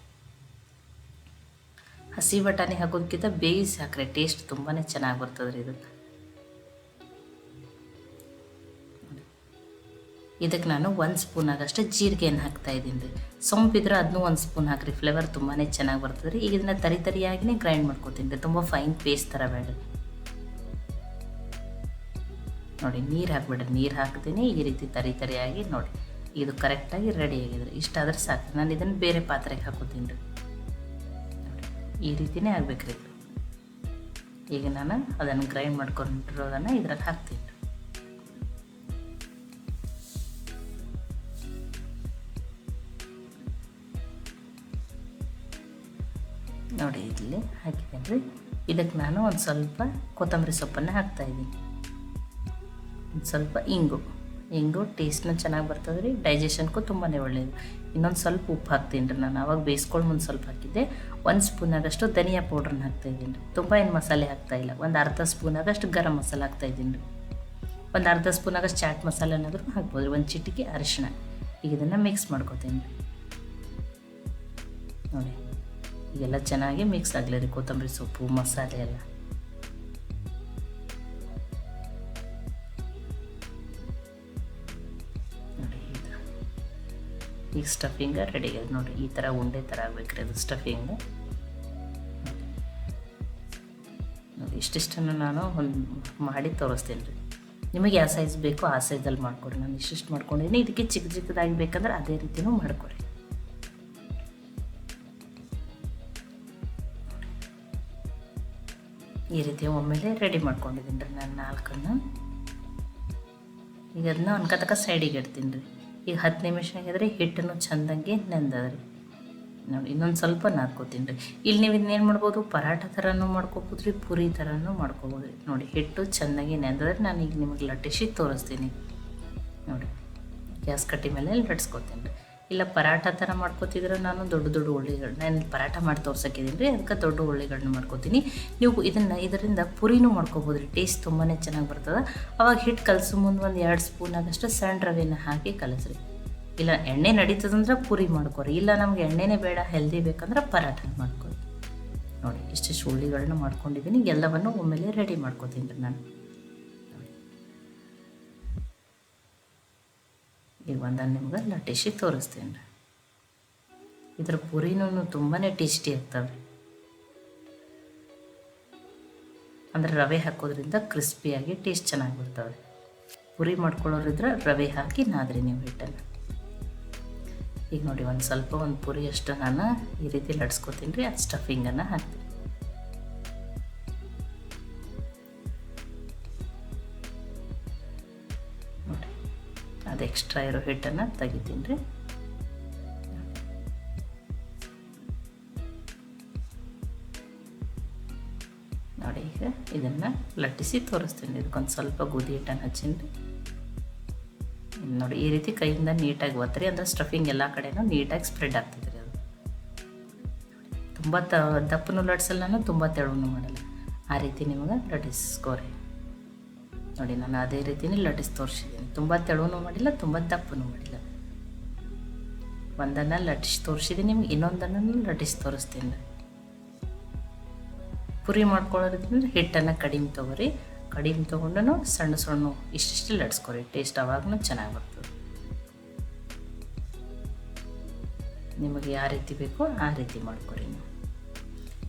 ಹಸಿ ಬಟಾಣಿ ಹಾಕೋದಕ್ಕಿಂತ ಬೇಯಿಸಿ ಹಾಕ್ರೆ ಟೇಸ್ಟ್ ತುಂಬಾ ಚೆನ್ನಾಗಿ ಬರ್ತದೆ ರೀ ಇದನ್ನು ಇದಕ್ಕೆ ನಾನು ಒಂದು ಸ್ಪೂನ್ ಆಗಷ್ಟು ಜೀರಿಗೆಯನ್ನು ಹಾಕ್ತಾ ಇದ್ದೀನಿ ರೀ. ಸೊಂಪಿದ್ರೆ ಅದನ್ನೂ ಒಂದು ಸ್ಪೂನ್ ಹಾಕ್ರಿ ಫ್ಲೇವರ್ ತುಂಬಾ ಚೆನ್ನಾಗಿ ಬರ್ತದೆ ರೀ ಈಗ ಇದನ್ನ ತರಿ ತರಿಯಾಗಿನೇ ಗ್ರೈಂಡ್ ಮಾಡ್ಕೊತೀನಿ ರೀ. ತುಂಬ ಫೈನ್ ಪೇಸ್ಟ್ ಥರ ಬೇಡ ನೋಡಿ, ನೀರು ಹಾಕ್ಬಿಡ್ರಿ. ನೀರು ಹಾಕ್ತೀನಿ, ಈ ರೀತಿ ತರಿ ತರಿಯಾಗಿ ನೋಡಿ. ಇದು ಕರೆಕ್ಟಾಗಿ ರೆಡಿ ಆಗಿದೆ ಇಷ್ಟಾದ್ರೆ ಸಾಕು. ನಾನು ಇದನ್ನು ಬೇರೆ ಪಾತ್ರೆಗೆ ಹಾಕೋತೀನಿ ರೀ. ಈ ರೀತಿನೇ ಆಗ್ಬೇಕ್ರಿ. ಈಗ ನಾನು ಅದನ್ನು ಗ್ರೈಂಡ್ ಮಾಡ್ಕೊಂಡಿರೋದನ್ನು ಇದ್ರಲ್ಲಿ ಹಾಕ್ತೀನಿ. ನೋಡಿ ಇಲ್ಲಿ ಹಾಕಿದ್ದೇನೆ ರೀ. ಇದಕ್ಕೆ ನಾನು ಒಂದು ಸ್ವಲ್ಪ ಕೊತ್ತಂಬರಿ ಸೊಪ್ಪನ್ನು ಹಾಕ್ತಾಯಿದ್ದೀನಿ ಒಂದು ಸ್ವಲ್ಪ ಇಂಗು. ಇಂಗು ಟೇಸ್ಟ್ನ ಚೆನ್ನಾಗಿ ಬರ್ತದೆ ರೀ ಡೈಜೆಷನ್ಗೂ ತುಂಬಾ ಒಳ್ಳೆಯದು ಇನ್ನೊಂದು ಸ್ವಲ್ಪ ಉಪ್ಪು ಹಾಕ್ತೀನಿ ರೀ ನಾನು, ಅವಾಗ ಬೇಯಿಸ್ಕೊಂಡು ಮುಂದೆ ಸ್ವಲ್ಪ ಹಾಕಿದ್ದೆ. ಒಂದು ಸ್ಪೂನಾಗಷ್ಟು ಧನಿಯಾ ಪೌಡ್ರನ್ನ ಹಾಕ್ತಾಯಿದ್ದೀನಿ ರೀ. ತುಂಬ ಏನು ಮಸಾಲೆ ಹಾಕ್ತಾಯಿಲ್ಲ ಒಂದು ಅರ್ಧ ಸ್ಪೂನ್ ಆಗಷ್ಟು ಗರಂ ಮಸಾಲೆ ಹಾಕ್ತಾಯಿದ್ದೀನಿ ರೀ. ಒಂದು ಅರ್ಧ ಸ್ಪೂನ್ ಆಗಷ್ಟು ಚಾಟ್ ಮಸಾಲೆನಾದರೂ ಹಾಕ್ಬೋದು ರೀ, ಒಂದು ಚಿಟಿಕೆ ಅರಿಶಿಣ. ಈಗ ಇದನ್ನು ಮಿಕ್ಸ್ ಮಾಡ್ಕೊತೀನಿ ರೀ. ನೋಡಿ, ಈಗೆಲ್ಲ ಚೆನ್ನಾಗಿ ಮಿಕ್ಸ್ ಆಗಲಿ ರೀ, ಕೊತ್ತಂಬರಿ ಸೊಪ್ಪು, ಮಸಾಲೆ ಎಲ್ಲ. ಈಗ ಸ್ಟಫಿಂಗ ರೆಡಿ ಆಗಿದೆ ನೋಡಿ ಈ ಥರ ಉಂಡೆ ಥರ ಆಗ್ಬೇಕ್ರಿ ಅದು ಸ್ಟಫಿಂಗ್ ಇಷ್ಟಿಷ್ಟನ್ನು ನಾನು ಒಂದು ಮಾಡಿ ತೋರಿಸ್ತೀನಿ ರೀ. ನಿಮಗೆ ಯಾವ ಸೈಜ್ ಬೇಕೋ ಆ ಸೈಜಲ್ಲಿ ಮಾಡ್ಕೊಡಿ. ನಾನು ಇಷ್ಟಿಷ್ಟು ಮಾಡ್ಕೊಂಡಿದ್ದೀನಿ. ಇದಕ್ಕೆ ಚಿಕ್ಕ ಚಿಕ್ಕದಾಗಿ ಬೇಕಂದ್ರೆ ಅದೇ ರೀತಿಯೂ ಮಾಡ್ಕೊಡಿ. ಈ ರೀತಿ ಒಮ್ಮೆಲೆ ರೆಡಿ ಮಾಡ್ಕೊಂಡಿದ್ದೀನಿ ರೀ ನಾನು ನಾಲ್ಕನ್ನು. ಈಗ ಅದನ್ನ ಅನ್ಕತಕ ಸೈಡಿಗೆ ಇಡ್ತೀನಿ ರೀ. ಈಗ ಹತ್ತು ನಿಮಿಷ ಆಗಿದ್ರೆ ಹಿಟ್ಟನ್ನು ಚೆಂದಂಗೆ ನೆಂದದ್ರಿ. ನೋಡಿ ಇನ್ನೊಂದು ಸ್ವಲ್ಪ ನಾದ್ಕೋತೀನಿ ರೀ. ಇಲ್ಲಿ ನೀವು ಇನ್ನೇನು ಮಾಡ್ಬೋದು? ಪರಾಟ ಥರನೂ ಮಾಡ್ಕೋಬೋದು ರೀ ಪುರಿ ಥರನೂ ಮಾಡ್ಕೋಬೋದು ರೀ ನೋಡಿ, ಹಿಟ್ಟು ಚೆನ್ನಾಗಿ ನೆಂದದ್ರೆ ನಾನು ಈಗ ನಿಮಗೆ ಲಟ್ಟಿಸಿ ತೋರಿಸ್ತೀನಿ. ನೋಡಿ, ಗ್ಯಾಸ್ ಕಟ್ಟಿ ಮೇಲೆ ಲಟ್ಸ್ಕೊತೀನಿ ರೀ. ಇಲ್ಲ, ಪರಾಠ ಥರ ಮಾಡ್ಕೋತಿದ್ರೆ ನಾನು ದೊಡ್ಡ ದೊಡ್ಡ ಉಳ್ಳಿಗಳನ್ನ ನಾನು ಪರಾಠ ಮಾಡಿ ತೋರ್ಸಕ್ಕಿದ್ದೀನಿ ರೀ ಅದಕ್ಕೆ ದೊಡ್ಡ ಉಳ್ಳಿಗಳನ್ನ ಮಾಡ್ಕೋತೀನಿ. ನೀವು ಇದನ್ನು, ಇದರಿಂದ ಪುರಿನೂ ಮಾಡ್ಕೋಬೋದು ರೀ ಟೇಸ್ಟ್ ತುಂಬಾ ಚೆನ್ನಾಗಿ ಬರ್ತದೆ. ಅವಾಗ ಹಿಟ್ಟು ಕಲಸೋ ಮುಂದೆ ಒಂದು ಎರಡು ಸ್ಪೂನ್ ಆಗಷ್ಟು ಸಣ್ಣ ರವೆನ ಹಾಕಿ ಕಲಸ್ರಿ. ಇಲ್ಲ, ಎಣ್ಣೆ ನಡೀತದಂದ್ರೆ ಪುರಿ ಮಾಡ್ಕೊರಿ. ಇಲ್ಲ, ನಮ್ಗೆ ಎಣ್ಣೆನೇ ಬೇಡ ಹೆಲ್ದಿ ಬೇಕಂದ್ರೆ ಪರಾಠ ಮಾಡ್ಕೊರಿ. ನೋಡಿ, ಇಷ್ಟಿಷ್ಟು ಉಳ್ಳಿಗಳನ್ನ ಮಾಡ್ಕೊಂಡಿದ್ದೀನಿ ಎಲ್ಲವನ್ನು ಒಮ್ಮೆಲೆ ರೆಡಿ ಮಾಡ್ಕೋತೀನಿ ರೀ ನಾನು. ಈಗ ಒಂದನ್ನು ನಿಮ್ಗೆ ಲಟ್ಟಿಸಿ ತೋರಿಸ್ತೀನಿ ರೀ. ಇದ್ರ ಪುರಿನೂ ತುಂಬಾ ಟೇಸ್ಟಿ ಆಗ್ತವೆ ಅಂದರೆ ರವೆ ಹಾಕೋದ್ರಿಂದ ಕ್ರಿಸ್ಪಿಯಾಗಿ ಟೇಸ್ಟ್ ಚೆನ್ನಾಗಿ ಬರ್ತವೆ ಪುರಿ ಮಾಡ್ಕೊಳ್ಳೋರಿದ್ರೆ ರವೆ ಹಾಕಿ ನಾದ್ರಿ ನೀವು ಹಿಟ್ಟನ್ನು. ಈಗ ನೋಡಿ ಒಂದು ಸ್ವಲ್ಪ ಒಂದು ಪುರಿ ಅಷ್ಟು ನಾನು ಈ ರೀತಿ ಲಟ್ಸ್ಕೊತೀನಿ ರೀ, ಅದು ಸ್ಟಫಿಂಗನ್ನು ಹಾಕ್ತೀನಿ. ಎಕ್ಸ್ಟ್ರಾ ಇರೋ ಹಿಟ್ಟನ್ನು ತೆಗಿತೀನಿ ರೀ. ನೋಡಿ ಈಗ ಇದನ್ನು ಲಟ್ಟಿಸಿ ತೋರಿಸ್ತೀನಿ. ಇದಕ್ಕೊಂದು ಸ್ವಲ್ಪ ಗೋಧಿ ಹಿಟ್ಟನ್ನು ಹಚ್ಚೀನಿ ರೀ. ನೋಡಿ ಈ ರೀತಿ ಕೈಯಿಂದ ನೀಟಾಗಿ ಒತ್ತರಿ ಅಂದರೆ ಸ್ಟಫಿಂಗ್ ಎಲ್ಲ ಕಡೆನೂ ನೀಟಾಗಿ ಸ್ಪ್ರೆಡ್ ಆಗ್ತದೆ ರೀ ಅದು. ತುಂಬ ತ ದಪ್ಪನೂ ಲಟ್ಸಲ್ಲ ತುಂಬ ತೆಳುವನ್ನು ಮಾಡಲ್ಲ. ಆ ರೀತಿ ನಿಮಗೆ ಲಟ್ಟಿಸ್ಕೋರಿ. ನೋಡಿ, ನಾನು ಅದೇ ರೀತಿಯೇ ಲಟ್ಟಿಸಿ ತೋರಿಸಿದ್ದೀನಿ. ತುಂಬ ತೆಳುವೂ ಮಾಡಿಲ್ಲ, ತುಂಬ ದಪ್ಪನೂ ಮಾಡಿಲ್ಲ. ಒಂದನ್ನು ಲಟ್ಟಿಸಿ ತೋರಿಸಿದ್ದೀನಿ ನಿಮ್ಗೆ, ಇನ್ನೊಂದನ್ನು ಲಟ್ಟಿಸಿ ತೋರಿಸ್ತೀನಿ. ಪುರಿ ಮಾಡ್ಕೊಳ್ಳೋದ್ರಿಂದ ಹಿಟ್ಟನ್ನು ಕಡಿಮೆ ತೊಗೊರಿ. ಕಡಿಮೆ ತೊಗೊಂಡು ಸಣ್ಣ ಸಣ್ಣ ಇಷ್ಟಿಷ್ಟು ಲಟ್ಸ್ಕೊರಿ ಟೇಸ್ಟ್ ಅವಾಗೂ ಚೆನ್ನಾಗಿ ಬರ್ತದೆ. ನಿಮಗೆ ಯಾವ ರೀತಿ ಬೇಕೋ ಆ ರೀತಿ ಮಾಡ್ಕೊರಿ ನೀವು.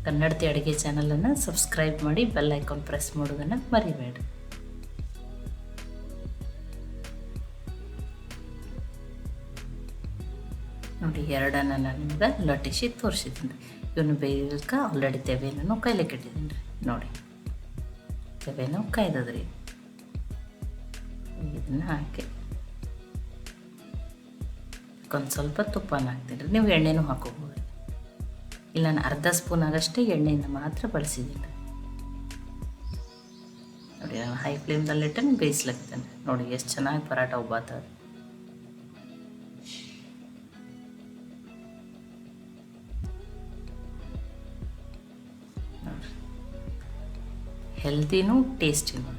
ಕನ್ನಡತಿ ಅಡುಗೆ ಚಾನಲನ್ನು ಸಬ್ಸ್ಕ್ರೈಬ್ ಮಾಡಿ ಬೆಲ್ ಐಕಾನ್ ಪ್ರೆಸ್ ಮಾಡೋದನ್ನು ಮರಿಬೇಡ್ರಿ ನೋಡಿ, ಎರಡನ್ನ ನಾನು ನಿಮ್ಗೆ ಲಟ್ಟಿಸಿ ತೋರಿಸಿದ್ದೀನಿ. ಇವನು ಬೇಯಕ್ಕೆ ಆಲ್ರೆಡಿ ತೆವೆನೂ ಕೈಲಿಕ್ಕೆ ಇಟ್ಟಿದ್ದೀನಿ ರೀ. ನೋಡಿ. ತೆವೆನೂ ಕಾಯ್ದದ್ರಿ. ಇದನ್ನ ಹಾಕಿ. ಒಂದು ಸ್ವಲ್ಪ ತುಪ್ಪನ ಹಾಕ್ತೀನಿ ರೀ. ನೀವು ಎಣ್ಣೆನೂ ಹಾಕೋಬೋದು. ಇಲ್ಲ, ನಾನು ಅರ್ಧ ಸ್ಪೂನ್ ಆಗಷ್ಟೇ ಎಣ್ಣೆನ ಮಾತ್ರ ಬಳಸಿದ್ದೀನಿ ನೋಡಿ ಹೈ ಫ್ಲೇಮ್ದಲ್ಲಿಟ್ಟು ಬೇಯಿಸ್ಲಾಗ್ತೇನೆ ನೋಡಿ, ಎಷ್ಟು ಚೆನ್ನಾಗಿ ಪರಾಟ ಉಬ್ಬಾತದ. ಹೆಲ್ತಿನೂ ಟೇಸ್ಟಿನೂ.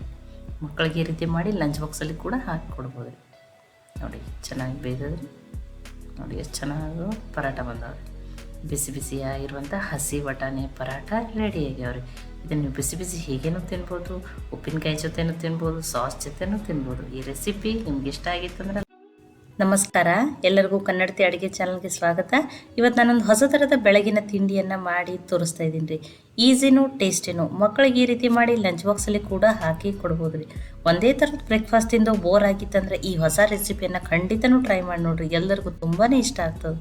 ಮಕ್ಕಳಿಗೆ ಈ ರೀತಿ ಮಾಡಿ ಲಂಚ್ ಬಾಕ್ಸಲ್ಲಿ ಕೂಡ ಹಾಕಿ ಕೊಡ್ಬೋದು. ನೋಡಿ, ಚೆನ್ನಾಗಿ ಬೇಯಿಸಿದ್ರೆ ನೋಡಿ, ಎಷ್ಟು ಚೆನ್ನಾಗಿ ಪರಾಟ ಬಂದವ್ರಿ. ಬಿಸಿ ಬಿಸಿಯಾಗಿರುವಂಥ ಹಸಿ ಬಟಾಣಿ ಪರಾಟ ರೆಡಿ ಆಗ್ಯಾವ್ರಿ ಇದನ್ನು ನೀವು ಬಿಸಿ ಬಿಸಿ ಹೀಗೇನೂ ತಿನ್ಬೋದು, ಉಪ್ಪಿನಕಾಯಿ ಜೊತೆನೂ ತಿನ್ಬೋದು, ಸಾಸ್ ಜೊತೆನೂ ತಿನ್ಬೋದು. ಈ ರೆಸಿಪಿ ನಿಮ್ಗೆ ಇಷ್ಟ ಆಗಿತ್ತಂದ್ರೆ ನಮಸ್ಕಾರ. ಎಲ್ಲರಿಗೂ ಕನ್ನಡತಿ ಅಡುಗೆ ಚಾನಲ್ಗೆ ಸ್ವಾಗತ. ಇವತ್ತು ನಾನೊಂದು ಹೊಸ ಥರದ ಬೆಳಗಿನ ತಿಂಡಿಯನ್ನು ಮಾಡಿ ತೋರಿಸ್ತಾ ಇದ್ದೀನಿ ರೀ. ಈಸಿನೂ ಟೇಸ್ಟಿನೂ ಮಕ್ಕಳಿಗೆ ಈ ರೀತಿ ಮಾಡಿ ಲಂಚ್ ಬಾಕ್ಸಲ್ಲಿ ಕೂಡ ಹಾಕಿ ಕೊಡ್ಬೋದು ರೀ. ಒಂದೇ ಥರದ ಬ್ರೇಕ್ಫಾಸ್ಟಿಂದ ಬೋರ್ ಆಗಿತ್ತಂದ್ರೆ ಈ ಹೊಸ ರೆಸಿಪಿಯನ್ನು ಖಂಡಿತನೂ ಟ್ರೈ ಮಾಡಿ ನೋಡ್ರಿ. ಎಲ್ಲರಿಗೂ ತುಂಬಾ ಇಷ್ಟ ಆಗ್ತದೆ.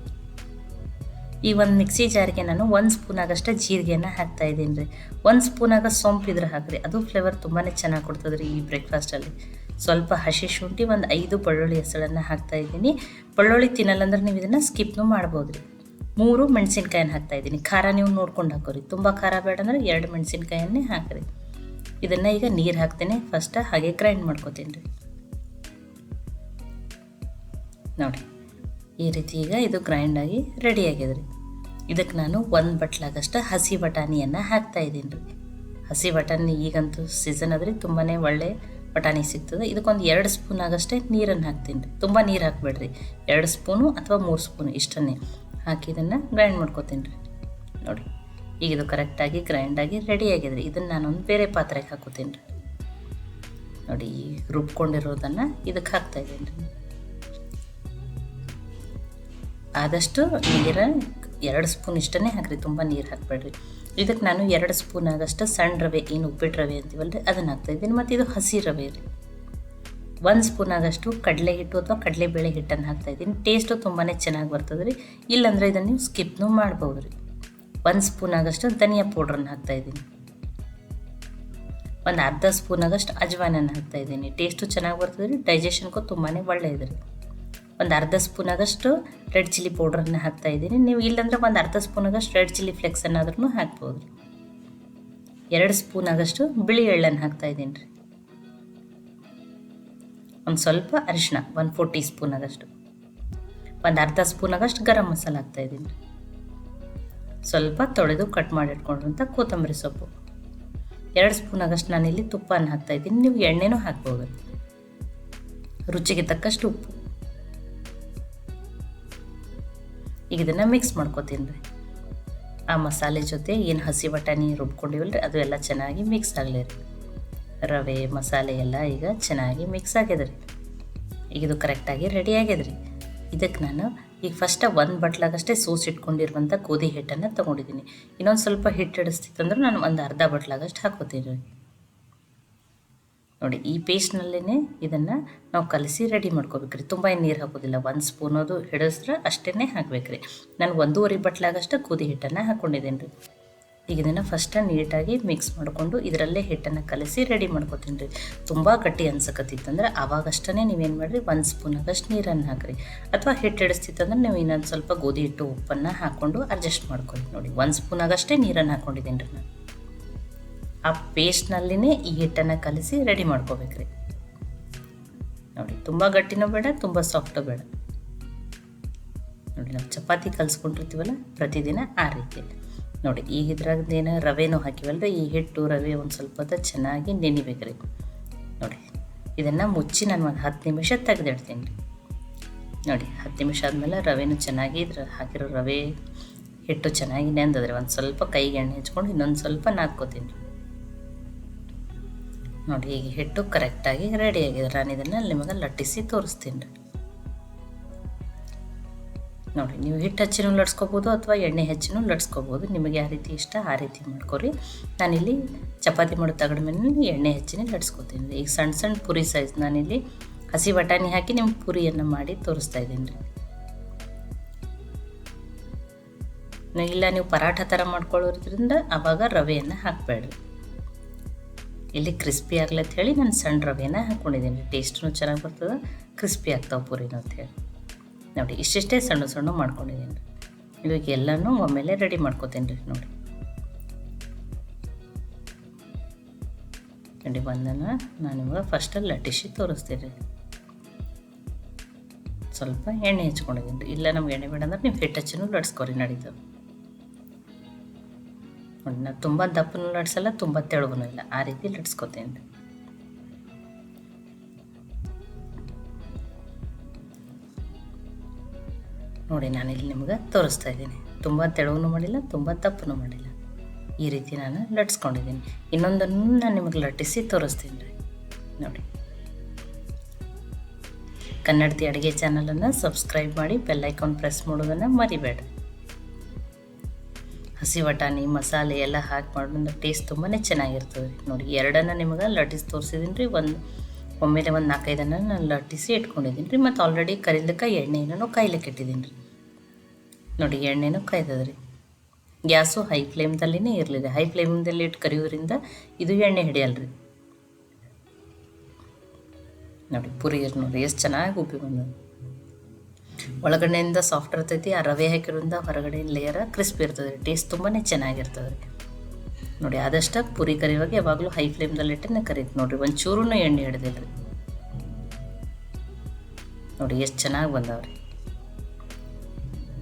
ಈ ಒಂದು ಮಿಕ್ಸಿ ಜಾರಿಗೆ ನಾನು ಒಂದು ಸ್ಪೂನ್ ಆಗಷ್ಟೇ ಜೀರಿಗೆಯನ್ನು ಹಾಕ್ತಾ ಇದ್ದೀನಿ ರೀ. ಒಂದು ಸ್ಪೂನಾಗ ಸೊಂಪು ಇದ್ರೆ ಹಾಕ್ರಿ. ಅದು ಫ್ಲೇವರ್ ತುಂಬಾ ಚೆನ್ನಾಗಿ ಕೊಡ್ತದೆ ರೀ ಈ ಬ್ರೇಕ್ಫಾಸ್ಟಲ್ಲಿ ಸ್ವಲ್ಪ ಹಸಿ ಶುಂಠಿ, ಒಂದು ಐದು ಬೆಳ್ಳುಳ್ಳಿ ಹೆಸಳನ್ನು ಹಾಕ್ತಾ ಇದ್ದೀನಿ. ಬಳ್ಳುಳ್ಳಿ ತಿನ್ನಲ್ಲ ಅಂದ್ರೆ ನೀವು ಇದನ್ನು ಸ್ಕಿಪ್ನು ಮಾಡ್ಬೋದು. ರೀ ಮೂರು ಮೆಣಸಿನ್ಕಾಯನ್ನು ಹಾಕ್ತಾ ಇದ್ದೀನಿ. ಖಾರ ನೀವು ನೋಡ್ಕೊಂಡು ಹಾಕೋರಿ. ತುಂಬ ಖಾರ ಬೇಡ ಅಂದರೆ ಎರಡು ಮೆಣಸಿನ್ಕಾಯನ್ನೇ ಹಾಕಿರಿ. ಇದನ್ನು ಈಗ ನೀರು ಹಾಕ್ತೇನೆ. ಫಸ್ಟ್ ಹಾಗೆ ಗ್ರೈಂಡ್ ಮಾಡ್ಕೋತೀನಿ ರೀ. ನೋಡಿ, ಈ ರೀತಿ ಈಗ ಇದು ಗ್ರೈಂಡ್ ಆಗಿ ರೆಡಿ ಆಗಿದೆ ರೀ. ಇದಕ್ಕೆ ನಾನು ಒಂದು ಬಟ್ಲಾಗಷ್ಟು ಹಸಿ ಬಟಾಣಿಯನ್ನು ಹಾಕ್ತಾ ಇದ್ದೀನಿ ರೀ. ಹಸಿ ಬಟಾಣಿ ಈಗಂತೂ ಸೀಸನ್ ಅದ್ರಿ ತುಂಬಾ ಒಳ್ಳೆ ಬಟಾಣಿ ಸಿಗ್ತದೆ. ಇದಕ್ಕೊಂದು ಎರಡು ಸ್ಪೂನ್ ಆಗಷ್ಟೇ ನೀರನ್ನು ಹಾಕ್ತೀನಿ. ರೀ ತುಂಬ ನೀರು ಹಾಕ್ಬೇಡ್ರಿ. ಎರಡು ಸ್ಪೂನು ಅಥವಾ ಮೂರು ಸ್ಪೂನು ಇಷ್ಟನ್ನೇ ಹಾಕಿ ಇದನ್ನು ಗ್ರೈಂಡ್ ಮಾಡ್ಕೊತೀನಿ ರೀ. ನೋಡಿ ಈಗ ಇದು ಕರೆಕ್ಟಾಗಿ ಗ್ರೈಂಡಾಗಿ ರೆಡಿ ಆಗಿದೆ ರೀ ಇದನ್ನು ನಾನೊಂದು ಬೇರೆ ಪಾತ್ರೆಗೆ ಹಾಕೋತೀನಿ ರೀ. ನೋಡಿ ರುಬ್ಕೊಂಡಿರೋದನ್ನು ಇದಕ್ಕೆ ಹಾಕ್ತಾ ಇದ್ದೀನಿ ರೀ. ಆದಷ್ಟು ನೀರು ಎರಡು ಸ್ಪೂನ್ ಇಷ್ಟನ್ನೇ ಹಾಕ್ರಿ. ತುಂಬ ನೀರು ಹಾಕಬೇಡ್ರಿ. ಇದಕ್ಕೆ ನಾನು ಎರಡು ಸ್ಪೂನ್ ಆಗಷ್ಟು ಸಣ್ಣ ರವೆ, ಏನು ಉಪ್ಪಿಟ್ಟು ರವೆ ಅಂತೀವಲ್ಲ ರೀ ಅದನ್ನು ಹಾಕ್ತಾಯಿದ್ದೀನಿ ಮತ್ತು ಇದು ಹಸಿ ರವೆ ರೀ. ಒಂದು ಸ್ಪೂನ್ ಆಗಷ್ಟು ಕಡಲೆ ಹಿಟ್ಟು ಅಥವಾ ಕಡಲೆಬೇಳೆ ಹಿಟ್ಟನ್ನು ಹಾಕ್ತಾಯಿದ್ದೀನಿ ಟೇಸ್ಟು ತುಂಬಾ ಚೆನ್ನಾಗಿ ಬರ್ತದೆ ರೀ. ಇಲ್ಲಾಂದರೆ ಇದನ್ನು ನೀವು ಸ್ಕಿಪ್ನೂ ಮಾಡ್ಬೋದು ರೀ. ಒಂದು ಸ್ಪೂನ್ ಆಗಷ್ಟು ಧನಿಯಾ ಪೌಡ್ರನ್ನ ಹಾಕ್ತಾಯಿದ್ದೀನಿ ಒಂದು ಅರ್ಧ ಸ್ಪೂನ್ ಆಗಷ್ಟು ಅಜ್ವಾನನ್ನು ಹಾಕ್ತಾಯಿದ್ದೀನಿ ಟೇಸ್ಟು ಚೆನ್ನಾಗಿ ಬರ್ತದೆ ರೀ. ಡೈಜೆಷನ್ಗೂ ತುಂಬಾ ಒಳ್ಳೆಯದು ರೀ. ಒಂದು ಅರ್ಧ ಸ್ಪೂನ್ ಆಗಷ್ಟು ರೆಡ್ ಚಿಲ್ಲಿ ಪೌಡ್ರನ್ನ ಹಾಕ್ತಾ ಇದ್ದೀನಿ. ನೀವು ಇಲ್ಲಾಂದ್ರೆ ಒಂದು ಅರ್ಧ ಸ್ಪೂನ್ ಆಗಷ್ಟು ರೆಡ್ ಚಿಲ್ಲಿ ಫ್ಲೆಕ್ಸ್ ಫ್ಲೆಕ್ಸನ್ನಾದ್ರೂ ಹಾಕ್ಬೋದು. ಎರಡು ಸ್ಪೂನ್ ಆಗಷ್ಟು ಬಿಳಿ ಎಳ್ಳನ್ನು ಹಾಕ್ತಾ ಇದ್ದೀನಿ ರೀ. ಒಂದು ಸ್ವಲ್ಪ ಅರಿಶಿನ ಒಂದು ಫೋರ್ ಟೀ ಸ್ಪೂನ್ ಆಗಷ್ಟು ಒಂದು ಅರ್ಧ ಸ್ಪೂನ್ ಆಗಷ್ಟು ಗರಂ ಮಸಾಲ ಹಾಕ್ತಾ ಇದ್ದೀನಿ ಸ್ವಲ್ಪ ತೊಳೆದು ಕಟ್ ಮಾಡಿ ಇಟ್ಕೊಂಡಿರುವಂಥ ಕೊತ್ತಂಬರಿ ಸೊಪ್ಪು. ಎರಡು ಸ್ಪೂನ್ ಆಗಷ್ಟು ನಾನಿಲ್ಲಿ ತುಪ್ಪನ ಹಾಕ್ತಾ ಇದ್ದೀನಿ. ನೀವು ಎಣ್ಣೆನೂ ಹಾಕ್ಬೋದು. ರುಚಿಗೆ ತಕ್ಕಷ್ಟು ಉಪ್ಪು. ಈಗ ಇದನ್ನು ಮಿಕ್ಸ್ ಮಾಡ್ಕೊತೀನಿ ರೀ. ಆ ಮಸಾಲೆ ಜೊತೆ ಏನು ಹಸಿ ಬಟಾಣಿ ರುಬ್ಕೊಂಡಿವಲ್ಲ ರೀ ಅದು ಎಲ್ಲ ಚೆನ್ನಾಗಿ ಮಿಕ್ಸ್ ಆಗಲಿ ರೀ. ರವೆ, ಮಸಾಲೆ ಎಲ್ಲ ಈಗ ಚೆನ್ನಾಗಿ ಮಿಕ್ಸ್ ಆಗ್ಯದ ರೀ. ಈಗ ಇದು ಕರೆಕ್ಟಾಗಿ ರೆಡಿ ಆಗ್ಯದ ರೀ. ಇದಕ್ಕೆ ನಾನು ಈಗ ಫಸ್ಟ ಒಂದು ಬಟ್ಲಾಗಷ್ಟೇ ಸೋಸಿಟ್ಕೊಂಡಿರುವಂಥ ಗೋಧಿ ಹಿಟ್ಟನ್ನು ತೊಗೊಂಡಿದ್ದೀನಿ ಇನ್ನೊಂದು ಸ್ವಲ್ಪ ಹಿಟ್ಟು ಹಿಡಿಸ್ತಿತ್ತಂದ್ರೆ ನಾನು ಒಂದು ಅರ್ಧ ಬಟ್ಲಾಗಷ್ಟು ಹಾಕೋತೀನಿ ರೀ. ನೋಡಿ, ಈ ಪೇಸ್ಟ್ನಲ್ಲೇ ಇದನ್ನು ನಾವು ಕಲಸಿ ರೆಡಿ ಮಾಡ್ಕೋಬೇಕ್ರಿ. ತುಂಬ ಏನು ನೀರು ಹಾಕೋದಿಲ್ಲ. ಒಂದು ಸ್ಪೂನ್ ಅದು ಹಿಡಿಸಿದ್ರೆ ಅಷ್ಟೇ ಹಾಕ್ಬೇಕ್ರಿ. ನಾನು ಒಂದೂವರೆ ಬಟ್ಲಾಗಷ್ಟು ಕೂದಿ ಹಿಟ್ಟನ್ನು ಹಾಕ್ಕೊಂಡಿದ್ದೀನಿ ರೀ ಈಗ ಇದನ್ನು ಫಸ್ಟ ನೀಟಾಗಿ ಮಿಕ್ಸ್ ಮಾಡಿಕೊಂಡು ಇದರಲ್ಲೇ ಹಿಟ್ಟನ್ನು ಕಲಸಿ ರೆಡಿ ಮಾಡ್ಕೊತೀನಿ ರೀ ತುಂಬ ಗಟ್ಟಿ ಅನ್ಸಕತ್ತಿತ್ತಂದ್ರೆ ಆವಾಗಷ್ಟೇ ನೀವೇನು ಮಾಡಿರಿ, ಒಂದು ಸ್ಪೂನ್ ಆಗಷ್ಟು ನೀರನ್ನು ಹಾಕಿರಿ. ಅಥವಾ ಹಿಟ್ಟು ಹಿಡಿಸ್ತಿತ್ತಂದ್ರೆ ನೀವು ಇನ್ನೊಂದು ಸ್ವಲ್ಪ ಗೋಧಿ ಹಿಟ್ಟು ಉಪ್ಪನ್ನು ಹಾಕ್ಕೊಂಡು ಅಡ್ಜಸ್ಟ್ ಮಾಡ್ಕೊಳ್ಳಿ ನೋಡಿ, ಒಂದು ಸ್ಪೂನ್ ಆಗಷ್ಟೇ ನೀರನ್ನು ಹಾಕ್ಕೊಂಡಿದ್ದೀನಿ ರೀ ನಾನು. ಆ ಪೇಸ್ಟ್ನಲ್ಲಿನೇ ಈ ಹಿಟ್ಟನ್ನು ಕಲಿಸಿ ರೆಡಿ ಮಾಡ್ಕೋಬೇಕ್ರಿ. ನೋಡಿ, ತುಂಬ ಗಟ್ಟಿನೂ ಬೇಡ, ತುಂಬ ಸಾಫ್ಟು ಬೇಡ. ನೋಡಿ, ನಾವು ಚಪಾತಿ ಕಲಿಸ್ಕೊಂಡಿರ್ತೀವಲ್ಲ, ಪ್ರತಿದಿನ ಆ ರೀತಿ ನೋಡಿ ಈಗ ಇದ್ರಾಗದೇನು ರವೆನೂ ಹಾಕಿವಲ್ಲ ಈ ಹಿಟ್ಟು, ರವೆ ಒಂದು ಸ್ವಲ್ಪ ಹೊತ್ತು ಚೆನ್ನಾಗಿ ನೆನಿಬೇಕ್ರಿ. ನೋಡಿ, ಇದನ್ನು ಮುಚ್ಚಿ ನಾನು ಒಂದು ಹತ್ತು ನಿಮಿಷ ತೆಗೆದಿಡ್ತೀನಿ. ರೀ ನೋಡಿ, ಹತ್ತು ನಿಮಿಷ ಆದಮೇಲೆ ರವೆನೂ ಚೆನ್ನಾಗಿ ಇದ್ರ, ಹಾಕಿರೋ ರವೆ ಹಿಟ್ಟು ಚೆನ್ನಾಗಿ ನೆಂದದ್ರಿ. ಒಂದು ಸ್ವಲ್ಪ ಕೈಗೆ ಎಣ್ಣೆ ಹಚ್ಕೊಂಡು ಇನ್ನೊಂದು ಸ್ವಲ್ಪ ನಾದ್ಕೋತೀನಿ. ರೀ ನೋಡಿ, ಈಗ ಹಿಟ್ಟು ಕರೆಕ್ಟಾಗಿ ರೆಡಿ ಆಗಿದೆ. ನಾನು ಇದನ್ನು ನಿಮಗೆ ಲಟ್ಟಿಸಿ ತೋರಿಸ್ತೀನಿ. ರೀ ನೋಡಿ, ನೀವು ಹಿಟ್ಟು ಹಚ್ಚಿನೂ ಲಟ್ಸ್ಕೊಬೋದು ಅಥವಾ ಎಣ್ಣೆ ಹೆಚ್ಚಿನೂ ಲಟ್ಸ್ಕೋಬೋದು. ನಿಮಗೆ ಯಾವ ರೀತಿ ಇಷ್ಟ, ಆ ರೀತಿ ಮಾಡ್ಕೊರಿ. ನಾನಿಲ್ಲಿ ಚಪಾತಿ ಮಾಡೋ ತಗಡ ಮೇಲೆ ಎಣ್ಣೆ ಹೆಚ್ಚಿನೇ ಲಟ್ಸ್ಕೊತೀನಿ. ಈಗ ಸಣ್ಣ ಸಣ್ಣ ಪುರಿ ಸೈಜ್ ನಾನಿಲ್ಲಿ ಹಸಿ ಬಟಾಣಿ ಹಾಕಿ ನಿಮ್ಗೆ ಪುರಿಯನ್ನು ಮಾಡಿ ತೋರಿಸ್ತಾ ಇದ್ದೀನಿ ರೀ. ಇಲ್ಲ, ನೀವು ಪರಾಠ ಥರ ಮಾಡ್ಕೊಳ್ಳೋದ್ರಿಂದ ಆವಾಗ ರವೆಯನ್ನು ಹಾಕಬೇಡ್ರಿ. ಇಲ್ಲಿ ಕ್ರಿಸ್ಪಿ ಆಗಲಿ ಹೇಳಿ ನಾನು ಸಣ್ಣ ರವೆನ ಹಾಕ್ಕೊಂಡಿದ್ದೀನಿ ಟೇಸ್ಟೂ ಚೆನ್ನಾಗಿ ಬರ್ತದೆ ಕ್ರಿಸ್ಪಿ ಆಗ್ತಾವೆ ಪೂರಿನೂ ಹೇಳಿ. ನೋಡಿ, ಇಷ್ಟಿಷ್ಟೇ ಸಣ್ಣ ಸಣ್ಣ ಮಾಡ್ಕೊಂಡಿದ್ದೀನಿ. ಇವಾಗ ಎಲ್ಲನೂ ಒಮ್ಮೆಲೆ ರೆಡಿ ಮಾಡ್ಕೋತೀನಿ ರೀ ನೋಡಿ. ನೋಡಿ, ಬಂದನ ನಾನು ಇವಾಗ ಫಸ್ಟಲ್ಲಿ ಲಟ್ಟಿಸಿ ತೋರಿಸ್ತೀನಿ ಸ್ವಲ್ಪ ಎಣ್ಣೆ ಹಚ್ಕೊಂಡಿದ್ದೀನಿ ರೀ. ಇಲ್ಲ ನಮ್ಗೆ ಎಣ್ಣೆ ಬೇಡ ಅಂದ್ರೆ ನೀವು ಹಿಟ್ಟು ಹಚ್ಚಿನೂ ಲಟ್ಸ್ಕೊರಿ ನಡೀತದೆ. ನಾನು ತುಂಬ ದಪ್ಪನೂ ಲಟ್ಸಲ್ಲ ತುಂಬ ತೆಳುವನು ಇಲ್ಲ. ಆ ರೀತಿ ಲಟ್ಸ್ಕೊತೀನಿ ನೋಡಿ ನೋಡಿ ಇಲ್ಲಿ ನಿಮ್ಗೆ ತೋರಿಸ್ತಾ ಇದ್ದೀನಿ. ತುಂಬ ತೆಳುವೂ ಮಾಡಿಲ್ಲ, ತುಂಬ ದಪ್ಪನೂ ಮಾಡಿಲ್ಲ. ಈ ರೀತಿ ನಾನು ಲಟ್ಸ್ಕೊಂಡಿದ್ದೀನಿ ಇನ್ನೊಂದನ್ನು ನಾನು ನಿಮಗೆ ಲಟ್ಟಿಸಿ ತೋರಿಸ್ತೀನಿ ರೀ. ನೋಡಿ. ಕನ್ನಡತಿ ಅಡುಗೆ ಚಾನಲನ್ನು ಸಬ್ಸ್ಕ್ರೈಬ್ ಮಾಡಿ ಬೆಲ್ಲೈಕಾನ್ ಪ್ರೆಸ್ ಮಾಡೋದನ್ನು ಮರಿಬೇಡ. ಹಸಿ ಬಟಾಣಿ, ಮಸಾಲೆ ಎಲ್ಲ ಹಾಕಿ ಮಾಡೋದ್ರಿಂದ ಟೇಸ್ಟ್ ತುಂಬಾ ಚೆನ್ನಾಗಿರ್ತದೆ ನೋಡಿ, ಎರಡನ್ನ ನಿಮಗೆ ಲಟ್ಟಿಸಿ ತೋರಿಸಿದ್ದೀನಿ ರೀ. ಒಂದು, ಒಮ್ಮೆಲೆ ಒಂದು ನಾಲ್ಕೈದನ್ನು ನಾನು ಲಟ್ಟಿಸಿ ಇಟ್ಕೊಂಡಿದ್ದೀನಿ ರೀ. ಮತ್ತು ಆಲ್ರೆಡಿ ಕರಿಲಿಕ್ಕೆ ಎಣ್ಣೆನೂ ಕಾಯ್ಲಿಕ್ಕೆ ಇಟ್ಟಿದ್ದೀನಿ ರೀ. ನೋಡಿ, ಎಣ್ಣೆನೂ ಕಾಯ್ತದೆ ರೀ. ಗ್ಯಾಸು ಹೈ ಫ್ಲೇಮ್ದಲ್ಲಿನೇ ಇರಲಿಲ್ಲ ಹೈ ಫ್ಲೇಮ್ದಲ್ಲಿ ಇಟ್ಟು ಕರಿಯೋದ್ರಿಂದ ಇದು ಎಣ್ಣೆ ಹಿಡಿಯಲ್ರಿ. ನೋಡಿ, ಪುರಿ ನೋಡಿ ಎಷ್ಟು ಚೆನ್ನಾಗಿ ಉಪ್ಪಿ ಬಂದದ್ದು ಒಳಗಡೆಯಿಂದ ಸಾಫ್ಟ್ ಇರ್ತೈತಿ, ಆ ರವೆ ಹಾಕಿರೋದ್ರಿಂದ ಹೊರಗಡೆ ಲೇಯರ ಕ್ರಿಸ್ಪಿ ಇರ್ತದೆ. ಟೇಸ್ಟ್ ತುಂಬಾ ಚೆನ್ನಾಗಿರ್ತದೆ. ರೀ ನೋಡಿ, ಆದಷ್ಟು ಪುರಿ ಕರಿಯುವಾಗ ಯಾವಾಗಲೂ ಹೈ ಫ್ಲೇಮ್ದಲ್ಲಿ ಇಟ್ಟೇ ಕರಿತು ನೋಡಿರಿ. ಒಂದು ಚೂರೂ ಎಣ್ಣೆ ಹಿಡಿದಿಲ್ಲ ರೀ ನೋಡಿ, ಎಷ್ಟು ಚೆನ್ನಾಗಿ ಬಂದವ್ರಿ.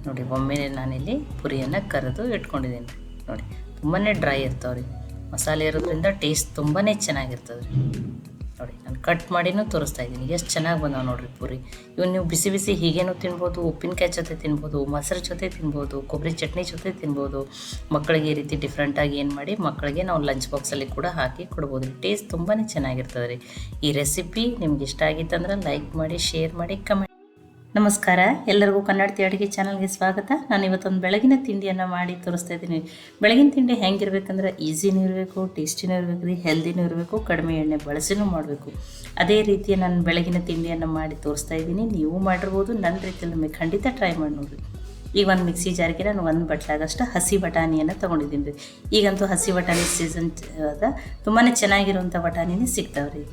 ನೋಡಿ ಒಮ್ಮೆ ನಾನಿಲ್ಲಿ ಪುರಿಯನ್ನು ಕರೆದು ಇಟ್ಕೊಂಡಿದ್ದೀನಿ. ರೀ ನೋಡಿ ತುಂಬಾ ಡ್ರೈ ಇರ್ತಾವೆ ರೀ ಮಸಾಲೆ ಇರೋದ್ರಿಂದ ಟೇಸ್ಟ್ ತುಂಬಾ ಚೆನ್ನಾಗಿರ್ತದೆ ರೀ ನೋಡಿ, ನಾನು ಕಟ್ ಮಾಡಿನೂ ತೋರಿಸ್ತಾ ಇದ್ದೀನಿ. ಎಷ್ಟು ಚೆನ್ನಾಗಿ ಬಂದಾವೆ ನೋಡಿರಿ ಪೂರಿ. ಇವು ನೀವು ಬಿಸಿ ಬಿಸಿ ಹೀಗೇನು ತಿನ್ಬೋದು, ಉಪ್ಪಿನಕಾಯಿ ಜೊತೆ ತಿನ್ಬೋದು, ಮೊಸರು ಜೊತೆ ತಿನ್ಬೋದು, ಕೊಬ್ಬರಿ ಚಟ್ನಿ ಜೊತೆ ತಿನ್ಬೋದು. ಮಕ್ಕಳಿಗೆ ಈ ರೀತಿ ಡಿಫ್ರೆಂಟಾಗಿ ಏನು ಮಾಡಿ ಮಕ್ಕಳಿಗೆ ನಾವು ಲಂಚ್ ಬಾಕ್ಸಲ್ಲಿ ಕೂಡ ಹಾಕಿ ಕೊಡ್ಬೋದು ರೀ ಟೇಸ್ಟ್ ತುಂಬಾ ಚೆನ್ನಾಗಿರ್ತದೆ ರೀ ಈ ರೆಸಿಪಿ ನಿಮ್ಗೆ ಇಷ್ಟ ಆಗಿತ್ತಂದ್ರೆ ಲೈಕ್ ಮಾಡಿ ಶೇರ್ ಮಾಡಿ ಕಮೆಂಟ್ ನಮಸ್ಕಾರ. ಎಲ್ಲರಿಗೂ ಕನ್ನಡತಿ ಅಡುಗೆ ಚಾನಲ್ಗೆ ಸ್ವಾಗತ. ನಾನು ಇವತ್ತೊಂದು ಬೆಳಗಿನ ತಿಂಡಿಯನ್ನು ಮಾಡಿ ತೋರಿಸ್ತಾ ಇದ್ದೀನಿ. ಬೆಳಗಿನ ತಿಂಡಿ ಹೆಂಗಿರ್ಬೇಕಂದ್ರೆ ಈಸಿನೂ ಇರಬೇಕು, ಟೇಸ್ಟಿನೂ ಇರಬೇಕು ರೀ ಹೆಲ್ದಿನೂ ಇರಬೇಕು, ಕಡಿಮೆ ಎಣ್ಣೆ ಬಳಸಿನೂ ಮಾಡಬೇಕು. ಅದೇ ರೀತಿಯ ನಾನು ಬೆಳಗಿನ ತಿಂಡಿಯನ್ನು ಮಾಡಿ ತೋರಿಸ್ತಾ ಇದ್ದೀನಿ. ನೀವು ಮಾಡಿರ್ಬೋದು, ನನ್ನ ರೀತಿಯಲ್ಲಿ ನಿಮಗೆ ಖಂಡಿತ ಟ್ರೈ ಮಾಡಿ ನೋಡಿರಿ. ಈಗ ಒಂದು ಮಿಕ್ಸಿ ಜಾರಿಗೆ ನಾನು ಒಂದು ಬಟ್ಲಾಗಷ್ಟು ಹಸಿ ಬಟಾಣಿಯನ್ನು ತೊಗೊಂಡಿದ್ದೀನಿ ರೀ. ಈಗಂತೂ ಹಸಿ ಬಟಾಣಿ ಸೀಸನ್ ಅದ ತುಂಬಾ ಚೆನ್ನಾಗಿರುವಂಥ ಬಟಾಣಿನೇ ಸಿಗ್ತಾವೆ ರೀ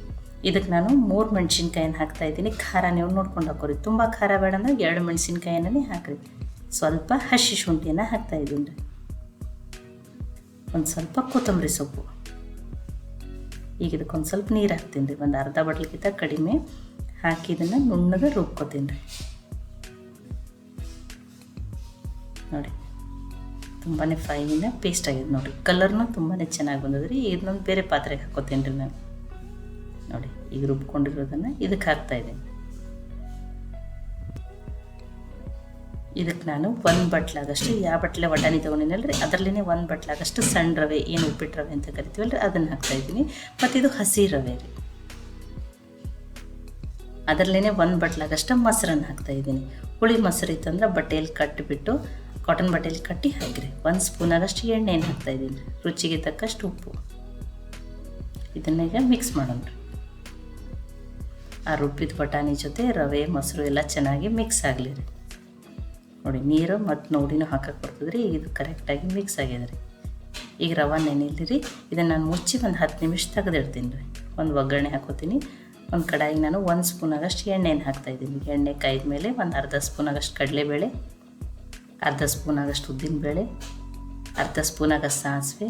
ಇದಕ್ಕೆ ನಾನು ಮೂರು ಮೆಣಸಿನ್ಕಾಯಿನ ಹಾಕ್ತಾ ಇದ್ದೀನಿ. ಖಾರ ನೀವು ನೋಡ್ಕೊಂಡು ಹಾಕೋರಿ. ತುಂಬ ಖಾರ ಬೇಡ ಅಂದರೆ ಎರಡು ಮೆಣಸಿನ್ಕಾಯಿನೇ ಹಾಕ್ರಿ. ಸ್ವಲ್ಪ ಹಸಿ ಶುಂಠಿಯನ್ನು ಹಾಕ್ತಾ ಇದ್ದೀನಿ. ರೀ ಒಂದು ಸ್ವಲ್ಪ ಕೊತ್ತಂಬರಿ ಸೊಪ್ಪು. ಈಗ ಇದಕ್ಕೊಂದು ಸ್ವಲ್ಪ ನೀರು ಹಾಕ್ತೀನಿ ರೀ. ಒಂದು ಅರ್ಧ ಬಟ್ಲಿಗಿಂತ ಕಡಿಮೆ ಹಾಕಿ ಇದನ್ನು ನುಣ್ಣಗೆ ರುಬ್ಕೋತೀನಿ ರೀ. ನೋಡಿ ತುಂಬಾ ಫೈನ ಪೇಸ್ಟ್ ಆಗಿದೆ ನೋಡಿ ಕಲರ್ನೂ ತುಂಬಾ ಚೆನ್ನಾಗಿ ಬಂದದ ರೀ ಇದನ್ನೊಂದು ಬೇರೆ ಪಾತ್ರೆಗೆ ಹಾಕೋತೀನಿ ರೀ ನಾನು. ಈಗ ರುಬ್ಕೊಂಡಿರೋದನ್ನು ಇದಕ್ಕೆ ಹಾಕ್ತಾ ಇದ್ದೀನಿ. ಇದಕ್ಕೆ ನಾನು ಒಂದು ಬಟ್ಲಾಗಷ್ಟು ಯಾವ ಬಟ್ಲೆ ಬಟಾಣಿ ರೀ ಅದರಲ್ಲೇ ಒಂದು ಬಟ್ಲಾಗಷ್ಟು ಸಣ್ಣ ರವೆ, ಏನು ಉಪ್ಪಿಟ್ಟು ರವೆ ಅಂತ ಕರಿತೀವಲ್ಲ ರೀ ಅದನ್ನು ಹಾಕ್ತಾ ಇದ್ದೀನಿ. ಮತ್ತು ಇದು ಹಸಿ ರವೆ ರೀ. ಅದರಲ್ಲೇ ಒಂದು ಬಟ್ಲಾಗಷ್ಟು ಮೊಸರನ್ನು ಹಾಕ್ತಾ ಇದ್ದೀನಿ. ಹುಳಿ ಮೊಸರು ಇತ್ತಂದ್ರೆ ಬಟ್ಟೆಯಲ್ಲಿ ಕಟ್ಟಿಬಿಟ್ಟು ಕಾಟನ್ ಬಟ್ಟೆಯಲ್ಲಿ ಕಟ್ಟಿ ಹಾಕಿರಿ. ಒಂದು ಸ್ಪೂನಾಗಷ್ಟು ಎಣ್ಣೆಯನ್ನು ಹಾಕ್ತಾ ಇದ್ದೀನಿ. ರುಚಿಗೆ ತಕ್ಕಷ್ಟು ಉಪ್ಪು. ಇದನ್ನೀಗ ಮಿಕ್ಸ್ ಮಾಡೋಣ ರೀ. ಆ ರುಬ್ಬಿದ ಬಟಾಣಿ ಜೊತೆ ರವೆ, ಮೊಸರು ಎಲ್ಲ ಚೆನ್ನಾಗಿ ಮಿಕ್ಸ್ ಆಗಲಿ ರೀ. ನೋಡಿ, ನೀರು ಮತ್ತು ನೋಡಿನೂ ಹಾಕಕ್ಕೆ ಬರ್ತದೆ ರೀ ಇದು ಕರೆಕ್ಟಾಗಿ ಮಿಕ್ಸ್ ಆಗಿದೆ ರೀ. ಈಗ ರವೆ ರೀ, ಇದನ್ನು ನಾನು ಮುಚ್ಚಿ ಒಂದು ಹತ್ತು ನಿಮಿಷ ತೆಗೆದಿಡ್ತೀನಿ ರೀ. ಒಂದು ಒಗ್ಗರಣೆ ಹಾಕೋತೀನಿ. ಒಂದು ಕಡಾಯಿಗೆ ನಾನು ಒಂದು ಸ್ಪೂನಾಗಷ್ಟು ಎಣ್ಣೆನ ಹಾಕ್ತಾಯಿದ್ದೀನಿ ಎಣ್ಣೆ ಕಾಯ್ದ ಮೇಲೆ ಒಂದು ಅರ್ಧ ಸ್ಪೂನ್ ಸ್ಪೂನಾಗಷ್ಟು ಕಡಲೆಬೇಳೆ, ಅರ್ಧ ಸ್ಪೂನ್ ಸ್ಪೂನಾಗಷ್ಟು ಉದ್ದಿನಬೇಳೆ ಅರ್ಧ ಸ್ಪೂನಾಗಷ್ಟು ಸಾಸಿವೆ,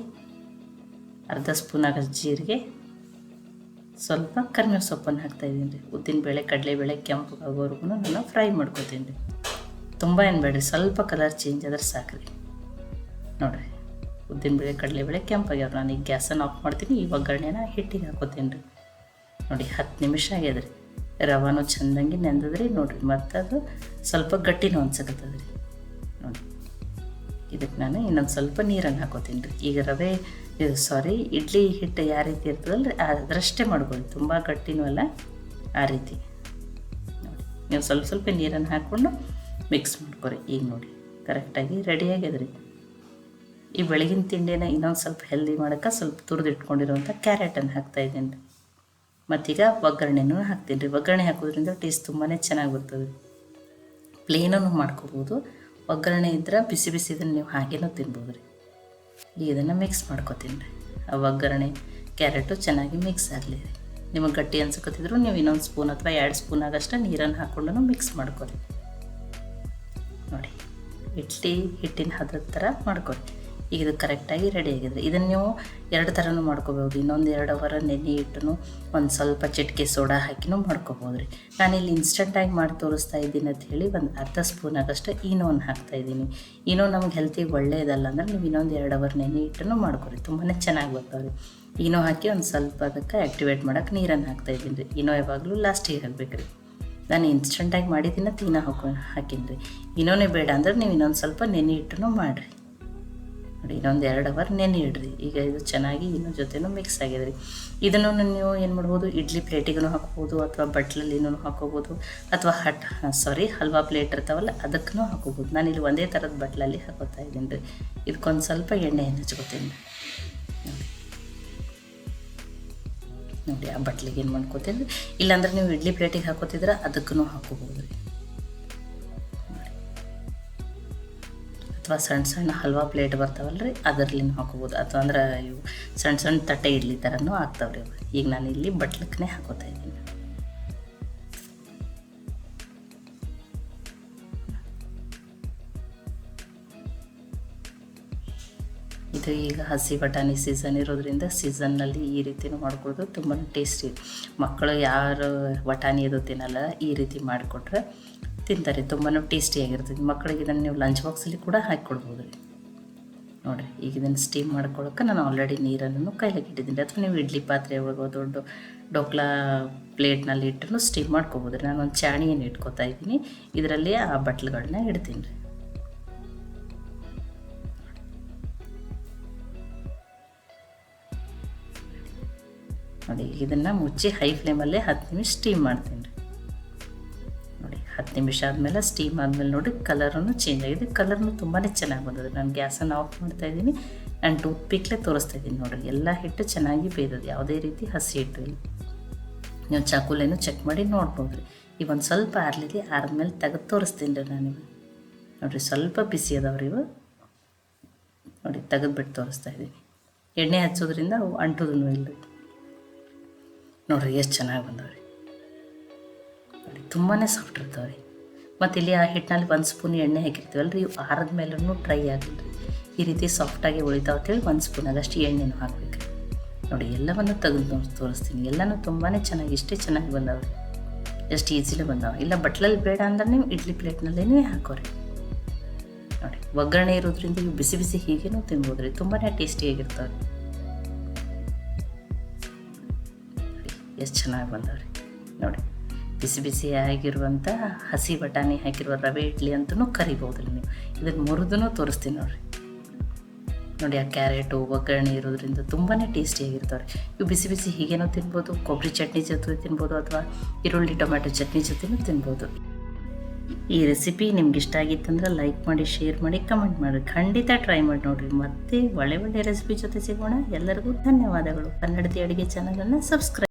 ಅರ್ಧ ಸ್ಪೂನಾಗಷ್ಟು ಜೀರಿಗೆ ಸ್ವಲ್ಪ ಕರ್ಮೆ ಸೊಪ್ಪನ್ನು ಹಾಕ್ತಾಯಿದ್ದೀನಿ ರೀ. ಉದ್ದಿನಬೇಳೆ ಕಡಲೆಬೇಳೆ ಕೆಂಪು ಆಗೋವರೆಗೂ ನಾನು ಫ್ರೈ ಮಾಡ್ಕೋತೀನಿ ರೀ. ತುಂಬ ಏನು ಬೇಡ್ರಿ, ಸ್ವಲ್ಪ ಕಲರ್ ಚೇಂಜ್ ಆದ್ರೆ ಸಾಕು ರೀ ನೋಡಿರಿ ಉದ್ದಿನಬೇಳೆ ಕಡಲೆಬೇಳೆ ಕೆಂಪಾಗ್ಯಾವ ನಾನು ಈಗ ಗ್ಯಾಸನ್ನು ಆಫ್ ಮಾಡ್ತೀನಿ ಈ ಒಗ್ಗರಣೆನ ಹಿಟ್ಟಿಗೆ ಹಾಕೋತೀನಿ ರೀ. ನೋಡಿ, ಹತ್ತು ನಿಮಿಷ ಆಗ್ಯದ ರೀ. ರವಾನು ಚೆಂದಂಗೆ ನೆಂದದ್ರಿ ನೋಡಿರಿ, ಮತ್ತು ಅದು ಸ್ವಲ್ಪ ಗಟ್ಟಿನೂ ಅನ್ಸಕತ್ತದ ರೀ. ನೋಡಿ, ಇದಕ್ಕೆ ನಾನು ಇನ್ನೊಂದು ಸ್ವಲ್ಪ ನೀರನ್ನು ಹಾಕೋತೀನಿ ರೀ. ಈಗ ರವೆ ಇದು ಸಾರಿ, ಇಡ್ಲಿ ಹಿಟ್ಟು ಯಾವ ರೀತಿ ಇರ್ತದಲ್ಲ ಅದರಷ್ಟೇ ಮಾಡ್ಕೊಳ್ಳಿ. ತುಂಬ ಗಟ್ಟಿನೂ ಅಲ್ಲ, ಆ ರೀತಿ. ನೋಡಿ, ನೀವು ಸ್ವಲ್ಪ ಸ್ವಲ್ಪ ನೀರನ್ನು ಹಾಕ್ಕೊಂಡು ಮಿಕ್ಸ್ ಮಾಡ್ಕೊರಿ. ಈಗ ನೋಡಿ ಕರೆಕ್ಟಾಗಿ ರೆಡಿ ಆಗ್ಯದ ಈ ಬೆಳಗಿನ ತಿಂಡಿನ ಇನ್ನೊಂದು ಸ್ವಲ್ಪ ಹೆಲ್ದಿ ಮಾಡೋಕ್ಕೆ ಸ್ವಲ್ಪ ತುರಿದು ಇಟ್ಕೊಂಡಿರುವಂಥ ಕ್ಯಾರೆಟನ್ನು ಹಾಕ್ತಾಯಿದ್ದೀನಿ ರೀ ಮತ್ತೀಗ ಒಗ್ಗರಣೆನೂ ಹಾಕ್ತೀನಿ ರೀ. ಒಗ್ಗರಣೆ ಹಾಕೋದ್ರಿಂದ ಟೇಸ್ಟ್ ತುಂಬಾ ಚೆನ್ನಾಗಿ ಬರ್ತದೆ. ಪ್ಲೇನನ್ನು ಮಾಡ್ಕೋಬೋದು. ಒಗ್ಗರಣೆ ಇದ್ರೆ ಬಿಸಿ ಬಿಸಿ ಇದನ್ನು ನೀವು ಹಾಗೇನೂ ತಿನ್ಬೋದು ರೀ ಈಗ ಇದನ್ನು ಮಿಕ್ಸ್ ಮಾಡ್ಕೊತೀನಿ ರೀ. ಆ ಒಗ್ಗರಣೆ ಕ್ಯಾರೆಟು ಚೆನ್ನಾಗಿ ಮಿಕ್ಸ್ ಆಗಲಿ ರೀ. ನಿಮಗೆ ಗಟ್ಟಿ ಅನ್ಸಕತ್ತಿದ್ರು ನೀವು ಇನ್ನೊಂದು ಸ್ಪೂನ್ ಅಥವಾ ಎರಡು ಸ್ಪೂನ್ ಆಗಷ್ಟು ನೀರನ್ನು ಹಾಕ್ಕೊಂಡು ಮಿಕ್ಸ್ ಮಾಡ್ಕೊರಿ. ನೋಡಿ, ಇಡ್ಲಿ ಹಿಟ್ಟಿನ ಹದದ ಥರ ಮಾಡ್ಕೊತೀನಿ. ಈಗ ಇದು ಕರೆಕ್ಟಾಗಿ ರೆಡಿ ಆಗಿದೆ. ಇದನ್ನು ನೀವು ಎರಡು ಥರನೂ ಮಾಡ್ಕೋಬೋದು. ಇನ್ನೊಂದು ಎರಡು ಅವರ ನೆನೆ ಇಟ್ಟು ಒಂದು ಸ್ವಲ್ಪ ಚಿಟಿಕೆ ಸೋಡಾ ಹಾಕಿನೂ ಮಾಡ್ಕೋಬೋದು ರೀ ನಾನಿಲ್ಲಿ ಇನ್ಸ್ಟಂಟಾಗಿ ಮಾಡಿ ತೋರಿಸ್ತಾ ಇದ್ದೀನಿ ಅಂತ ಹೇಳಿ ಒಂದು ಅರ್ಧ ಸ್ಪೂನ್ ಆಗಷ್ಟು ಈನೋನ್ ಹಾಕ್ತಾ ಇದ್ದೀನಿ. ಈನೋ ನಮ್ಗೆ ಹೆಲ್ತಿಗೆ ಒಳ್ಳೆಯದಲ್ಲ ಅಂದ್ರೆ ನೀವು ಇನ್ನೊಂದು ಎರಡು ಅವರ್ ನೆನೆ ಇಟ್ಟು ಮಾಡ್ಕೊರಿ. ತುಂಬಾ ಚೆನ್ನಾಗಿ ಬರ್ತಾವೆ ಈನೋ ಹಾಕಿ ಒಂದು ಸ್ವಲ್ಪ ಅದಕ್ಕೆ ಆ್ಯಕ್ಟಿವೇಟ್ ಮಾಡೋಕೆ ನೀರನ್ನು ಹಾಕ್ತಾ ಇದ್ದೀನಿ ರೀ. ಈನೋ ಯಾವಾಗಲೂ ಲಾಸ್ಟಿಗೆ ಹಾಕ್ಬೇಕು ರೀ ನಾನು ಇನ್ಸ್ಟಂಟಾಗಿ ಮಾಡಿದ್ದೀನಿ ತೀನ ಹಾಕೊ ಹಾಕಿನಿ ರೀ ಬೇಡ ಅಂದ್ರೆ ನೀವು ಇನ್ನೊಂದು ಸ್ವಲ್ಪ ನೆನೆ ಇಟ್ಟು ಮಾಡಿರಿ. ನೋಡಿ, ಇನ್ನೊಂದು ಎರಡು ಅವರ್ ನೆನೆ ಇಡ್ರಿ. ಈಗ ಇದು ಚೆನ್ನಾಗಿ ಇನ್ನೂ ಜೊತೆನೂ ಮಿಕ್ಸ್ ಆಗಿದೆ ರೀ ಇದನ್ನು ನೀವು ಏನು ಮಾಡ್ಬೋದು, ಇಡ್ಲಿ ಪ್ಲೇಟಿಗೂ ಹಾಕ್ಬೋದು, ಅಥವಾ ಬಟ್ಲಲ್ಲಿನೂ ಹಾಕೋಬೋದು, ಅಥವಾ ಹಟ್ ಸಾರಿ ಹಲ್ವಾ ಪ್ಲೇಟ್ ಇರ್ತಾವಲ್ಲ ಅದಕ್ಕೂ ಹಾಕೋಬೋದು. ನಾನು ಇಲ್ಲಿ ಒಂದೇ ಥರದ ಬಟ್ಲಲ್ಲಿ ಹಾಕೋತಾ ಇದ್ದೀನಿ ರೀ. ಇದಕ್ಕೊಂದು ಸ್ವಲ್ಪ ಎಣ್ಣೆಯನ್ನು ಹಚ್ಕೋತೀನಿ ನೋಡಿ, ಆ ಬಟ್ಲಿಗೆ ಏನು ಮಾಡ್ಕೋತೀನಿ ಇಲ್ಲಾಂದ್ರೆ ನೀವು ಇಡ್ಲಿ ಪ್ಲೇಟಿಗೆ ಹಾಕೋತಿದ್ರೆ ಅದಕ್ಕೂ ಹಾಕೋಬೋದು ರೀ. ಅಥವಾ ಸಣ್ಣ ಸಣ್ಣ ಹಲ್ವಾ ಪ್ಲೇಟ್ ಬರ್ತಾವಲ್ಲ ರೀ ಅದರ್ಲಿನ ಹಾಕೋಬೋದು. ಅಥವಾ ಅಂದ್ರೆ ಇವು ಸಣ್ಣ ಸಣ್ಣ ತಟ್ಟೆ ಇಡ್ಲಿ ಥರನೂ ರೀ ಈಗ ನಾನು ಇಲ್ಲಿ ಬಟ್ಲಕ್ಕನೇ ಹಾಕೋತಾ ಇದ್ದೀನಿ. ಇದು ಈಗ ಹಸಿ ಬಟಾಣಿ ಸೀಸನ್ ಇರೋದ್ರಿಂದ ಸೀಸನ್ನಲ್ಲಿ ಈ ರೀತಿನೂ ಮಾಡಿಕೊಡೋದು ತುಂಬಾ ಟೇಸ್ಟಿ. ಮಕ್ಕಳು ಯಾರು ಬಟಾಣಿ ಅದು ತಿನ್ನಲ್ಲ, ಈ ರೀತಿ ಮಾಡಿಕೊಟ್ರೆ ತಿಂತಾರೆ ತುಂಬಾ ಟೇಸ್ಟಿಯಾಗಿರ್ತದೆ ಮಕ್ಕಳಿಗೆ ಇದನ್ನು ನೀವು ಲಂಚ್ ಬಾಕ್ಸಲ್ಲಿ ಕೂಡ ಹಾಕಿ ಕೊಡ್ಬೋದು ರೀ ನೋಡಿರಿ, ಈಗ ಇದನ್ನು ಸ್ಟೀಮ್ ಮಾಡ್ಕೊಳ್ಳೋಕೆ ನಾನು ಆಲ್ರೆಡಿ ನೀರನ್ನು ಕೈಲಾಗಿ ಇಟ್ಟಿದ್ದೀನಿ. ಅಥವಾ ನೀವು ಇಡ್ಲಿ ಪಾತ್ರೆ ಒಳಗೆ, ದೊಡ್ಡ ಡೋಕ್ಲಾ ಪ್ಲೇಟ್ನಲ್ಲಿ ಇಟ್ಟು ಸ್ಟೀಮ್ ಮಾಡ್ಕೋಬೋದು. ರೀ ನಾನು ಒಂದು ಚಾಣಿಯನ್ನು ಇಟ್ಕೋತಾ ಇದ್ದೀನಿ. ಇದರಲ್ಲಿ ಆ ಬಟ್ಲುಗಳನ್ನ ಇಡ್ತೀನಿ ರೀ. ನೋಡಿ, ಇದನ್ನು ಮುಚ್ಚಿ ಹೈ ಫ್ಲೇಮಲ್ಲೇ ಹತ್ತು ನಿಮಿಷ ಸ್ಟೀಮ್ ಮಾಡ್ತೀನಿ. ಹತ್ತು ನಿಮಿಷ ಆದಮೇಲೆ ಸ್ಟೀಮ್ ಆದಮೇಲೆ ನೋಡಿ ಕಲರನ್ನು ಚೇಂಜ್ ಆಗಿದೆ ಕಲರ್ನು ತುಂಬಾ ಚೆನ್ನಾಗಿ ಬಂದಿದೆ ನಾನು ಗ್ಯಾಸನ್ನು ಆಫ್ ಮಾಡ್ತಾ ಇದ್ದೀನಿ ನಾನು ಟೂತ್ ಪಿಕ್ಲೆ ತೋರಿಸ್ತಾ ಇದ್ದೀನಿ ನೋಡಿ. ಎಲ್ಲ ಹಿಟ್ಟು ಚೆನ್ನಾಗಿ ಬೇಯ್ದದೆ ಯಾವುದೇ ರೀತಿ ಹಸಿ ಹಿಟ್ಟು ಇಲ್ಲ. ನೀವು ಚಾಕುಲೇನು ಚೆಕ್ ಮಾಡಿ ನೋಡ್ಬೋದು. ರೀ ಈಗ ಒಂದು ಸ್ವಲ್ಪ ಆರ್ಲಿದೆ, ಆರ್ದ್ಮೇಲೆ ತೆಗೆದು ತೋರಿಸ್ತೀನಿ ರೀ ನಾನು ನೋಡಿರಿ, ಸ್ವಲ್ಪ ಬಿಸಿ ಅದಾವ್ರಿ ಇವು ನೋಡಿ, ತೆಗೆದ್ಬಿಟ್ಟು ತೋರಿಸ್ತಾ ಇದ್ದೀನಿ. ಎಣ್ಣೆ ಹಚ್ಚೋದ್ರಿಂದ ಅವು ಅಂಟೋದೂ ಇಲ್ಲ. ನೋಡಿರಿ, ಎಷ್ಟು ಚೆನ್ನಾಗಿ ಬಂದವ್ರಿ. ತುಂಬಾ ಸಾಫ್ಟ್ ಇರ್ತಾವೆ. ಮತ್ತು ಇಲ್ಲಿ ಆ ಹಿಟ್ಟಿನಲ್ಲಿ ಒಂದು ಸ್ಪೂನ್ ಎಣ್ಣೆ ಹಾಕಿರ್ತೀವಲ್ಲ ರೀ ಆರದ ಮೇಲೂ ಡ್ರೈ ಆಗಿಲ್ಲ ಈ ರೀತಿ ಸಾಫ್ಟಾಗಿ ಉಳಿತಾವ ಅಂತೇಳಿ ಒಂದು ಸ್ಪೂನ್ ಅಷ್ಟು ಎಣ್ಣೆನೂ ಹಾಕ್ಬೇಕು. ನೋಡಿ, ಎಲ್ಲವನ್ನು ತೆಗೆದು ತೋರಿಸ್ತೀನಿ. ಎಲ್ಲನೂ ತುಂಬಾ ಚೆನ್ನಾಗಿ, ಇಷ್ಟೇ ಚೆನ್ನಾಗಿ ಬಂದವ್ರಿ. ಎಷ್ಟು ಈಸಿಲಿ ಬಂದಾವೆ. ಇಲ್ಲ, ಬಟ್ಲಲ್ಲಿ ಬೇಡ ಅಂದ್ರೆ ನೀವು ಇಡ್ಲಿ ಪ್ಲೇಟ್ನಲ್ಲೇ ಹಾಕೋರಿ. ನೋಡಿ, ಒಗ್ಗರಣೆ ಇರೋದ್ರಿಂದ ಇವು ಬಿಸಿ ಬಿಸಿ ಹೀಗೇನೂ ತಿನ್ಬೋದು ರೀ ತುಂಬಾ ಟೇಸ್ಟಿಯಾಗಿರ್ತಾವೆ ಎಷ್ಟು ಚೆನ್ನಾಗಿ ಬಂದವ್ರಿ. ನೋಡಿ. ಬಿಸಿ ಬಿಸಿ ಆಗಿರುವಂಥ ಹಸಿ ಬಟಾಣಿ ಹಾಕಿರುವ ರವೆ ಇಡ್ಲಿ ಅಂತಲೂ ರೀ ನೀವು. ಇದನ್ನು ಮುರಿದೂ ತೋರಿಸ್ತೀನಿ ನೋಡಿರಿ. ನೋಡಿ, ಆ ಕ್ಯಾರೆಟು, ಒಗ್ಗರಣೆ ಇರೋದ್ರಿಂದ ತುಂಬಾ ಟೇಸ್ಟಿಯಾಗಿರ್ತಾವೆ ಇವು ಬಿಸಿ ಬಿಸಿ ಹೀಗೇನೋ ತಿನ್ಬೋದು, ಕೊಬ್ಬರಿ ಚಟ್ನಿ ಜೊತೆ ತಿನ್ಬೋದು ಅಥವಾ ಈರುಳ್ಳಿ ಟೊಮ್ಯಾಟೊ ಚಟ್ನಿ ಜೊತೆನೂ ತಿನ್ಬೋದು. ಈ ರೆಸಿಪಿ ನಿಮ್ಗೆ ಇಷ್ಟ ಆಗಿತ್ತಂದ್ರೆ ಲೈಕ್ ಮಾಡಿ, ಶೇರ್ ಮಾಡಿ, ಕಮೆಂಟ್ ಮಾಡಿ. ಖಂಡಿತ ಟ್ರೈ ಮಾಡಿ ನೋಡಿರಿ. ಮತ್ತೆ ಒಳ್ಳೆ ಒಳ್ಳೆ ರೆಸಿಪಿ ಜೊತೆ ಸಿಗೋಣ. ಎಲ್ಲರಿಗೂ ಧನ್ಯವಾದಗಳು. ಕನ್ನಡತಿ ಅಡುಗೆ ಚಾನಲನ್ನು ಸಬ್ಸ್ಕ್ರೈಬ್